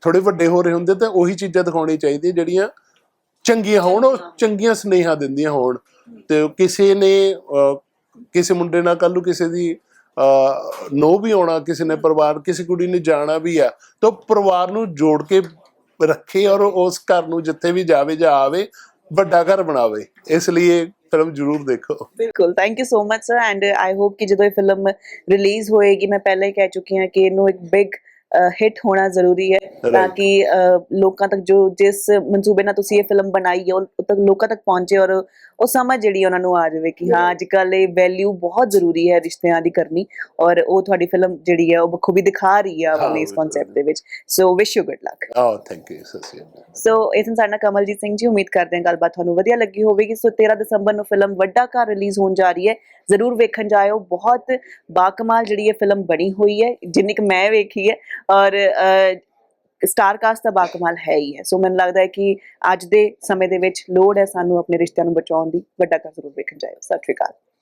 ਥੋੜੇ ਵੱਡੇ ਹੋ ਰਹੇ ਹੁੰਦੇ ਤਾਂ ਉਹੀ ਚੀਜ਼ਾਂ ਦਿਖਾਉਣੀ ਚਾਹੀਦੀਆਂ ਜਿਹੜੀਆਂ ਚੰਗੀਆਂ ਹੋਣ ਉਹ ਚੰਗੀਆਂ ਸੁਨੇਹਾ ਦਿੰਦੀਆਂ ਹੋਣ। ਤੇ ਕਿਸੇ ਨੇ ਅਹ, ਕਿਸੇ ਮੁੰਡੇ ਨਾਲ ਕੱਲ ਨੂੰ ਕਿਸੇ ਦੀ ਨੋ ਵੀ ਆਉਣਾ ਕਿਸੇ ਨੇ ਪਰਿਵਾਰ ਕਿਸੇ ਕੁੜੀ ਨੇ ਜਾਣਾ ਵੀ ਆ ਤਾਂ ਉਹ ਪਰਿਵਾਰ ਨੂੰ ਜੋੜ ਕੇ ਰੱਖੇ ਔਰ ਉਸ ਘਰ ਨੂੰ ਜਿੱਥੇ ਵੀ ਜਾਵੇ ਜਾਂ ਆਵੇ ਵੱਡਾ ਘਰ ਬਣਾਵੇ, ਇਸ ਲਈ ਇਹ ਫਿਲਮ ਜ਼ਰੂਰ ਦੇਖੋ। ਬਿਲਕੁਲ thank you so much sir and I hope ਕਿ ਜਦੋਂ ਇਹ ਫਿਲਮ ਰਿਲੀਜ਼ ਹੋਏਗੀ, ਮੈਂ ਪਹਿਲਾਂ ਹੀ ਕਹਿ ਚੁੱਕੀ ਹਾਂ ਕਿ ਇਹਨੂੰ ਇੱਕ ਬਿਗ ਹਿੱਟ ਹੋਣਾ ਜ਼ਰੂਰੀ ਹੈ ਤਾਂ. ਕਿ ਲੋਕਾਂ ਤੱਕ ਜੋ ਜਿਸ ਮਨਸੂਬੇ ਨਾਲ ਤੁਸੀਂ ਇਹ ਫਿਲਮ ਬਣਾਈ ਹੈ ਉਹ ਤੱਕ ਲੋਕਾਂ ਤੱਕ ਪਹੁੰਚੇ ਔਰ ਉਹ ਸਮਝ ਜਿਹੜੀ ਉਹਨਾਂ ਨੂੰ ਆ ਜਾਵੇ ਕਿ ਹਾਂ ਅੱਜ ਕੱਲ ਇਹ ਵੈਲਿਊ ਬਹੁਤ ਜ਼ਰੂਰੀ ਹੈ ਰਿਸ਼ਤਿਆਂ ਦੀ ਕਰਨੀ ਔਰ ਉਹ ਤੁਹਾਡੀ ਫਿਲਮ ਜਿਹੜੀ ਹੈ ਉਹ ਬਖੂਬੀ ਦਿਖਾ ਰਹੀ ਹੈ ਆਪਣੇ ਇਸ। ਕਨਸੈਪਟ ਦੇ ਵਿੱਚ। ਸੋ ਵਿਸ਼ ਯੂ ਗੁੱਡ ਲੱਕ ਆਹ ਥੈਂਕ ਯੂ ਅਕਾਲ ਸੋ ਇਹ ਸਨ ਸਾਡੇ ਨਾਲ ਕਮਲਜੀਤ ਸਿੰਘ ਜੀ ਉਮੀਦ ਕਰਦੇ ਹਾਂ ਗੱਲਬਾਤ ਤੁਹਾਨੂੰ ਵਧੀਆ ਲੱਗੀ ਹੋਵੇਗੀ। ਸੋ 13 ਦਸੰਬਰ ਨੂੰ ਫਿਲਮ ਵੱਡਾ ਘਰ ਰਿਲੀਜ਼ ਹੋਣ ਜਾ ਰਹੀ ਹੈ। ਜ਼ਰੂਰ ਵੇਖਣ ਜਾਇਓ। ਬਹੁਤ ਬਾਕਮਾਲ ਜਿਹੜੀ ਇਹ ਫਿਲਮ ਬਣੀ ਹੋਈ ਹੈ, ਜਿੰਨੀ ਕਿ ਮੈਂ ਵੇਖੀ ਹੈ, ਔਰ ਸਟਾਰ ਕਾਸਟ ਦਾ ਬਾਕਮਾਲ ਹੈ ਹੀ ਹੈ। ਸੋ ਮੈਨੂੰ ਲੱਗਦਾ ਹੈ ਕਿ ਅੱਜ ਦੇ ਸਮੇਂ ਦੇ ਵਿੱਚ ਲੋੜ ਹੈ ਸਾਨੂੰ ਆਪਣੇ ਰਿਸ਼ਤਿਆਂ ਨੂੰ ਬਚਾਉਣ ਦੀ। ਵੱਡਾ ਘਰ ਜ਼ਰੂਰ ਵੇਖਣ ਜਾਇਓ। ਸਤਿ ਸ਼੍ਰੀ ਅਕਾਲ।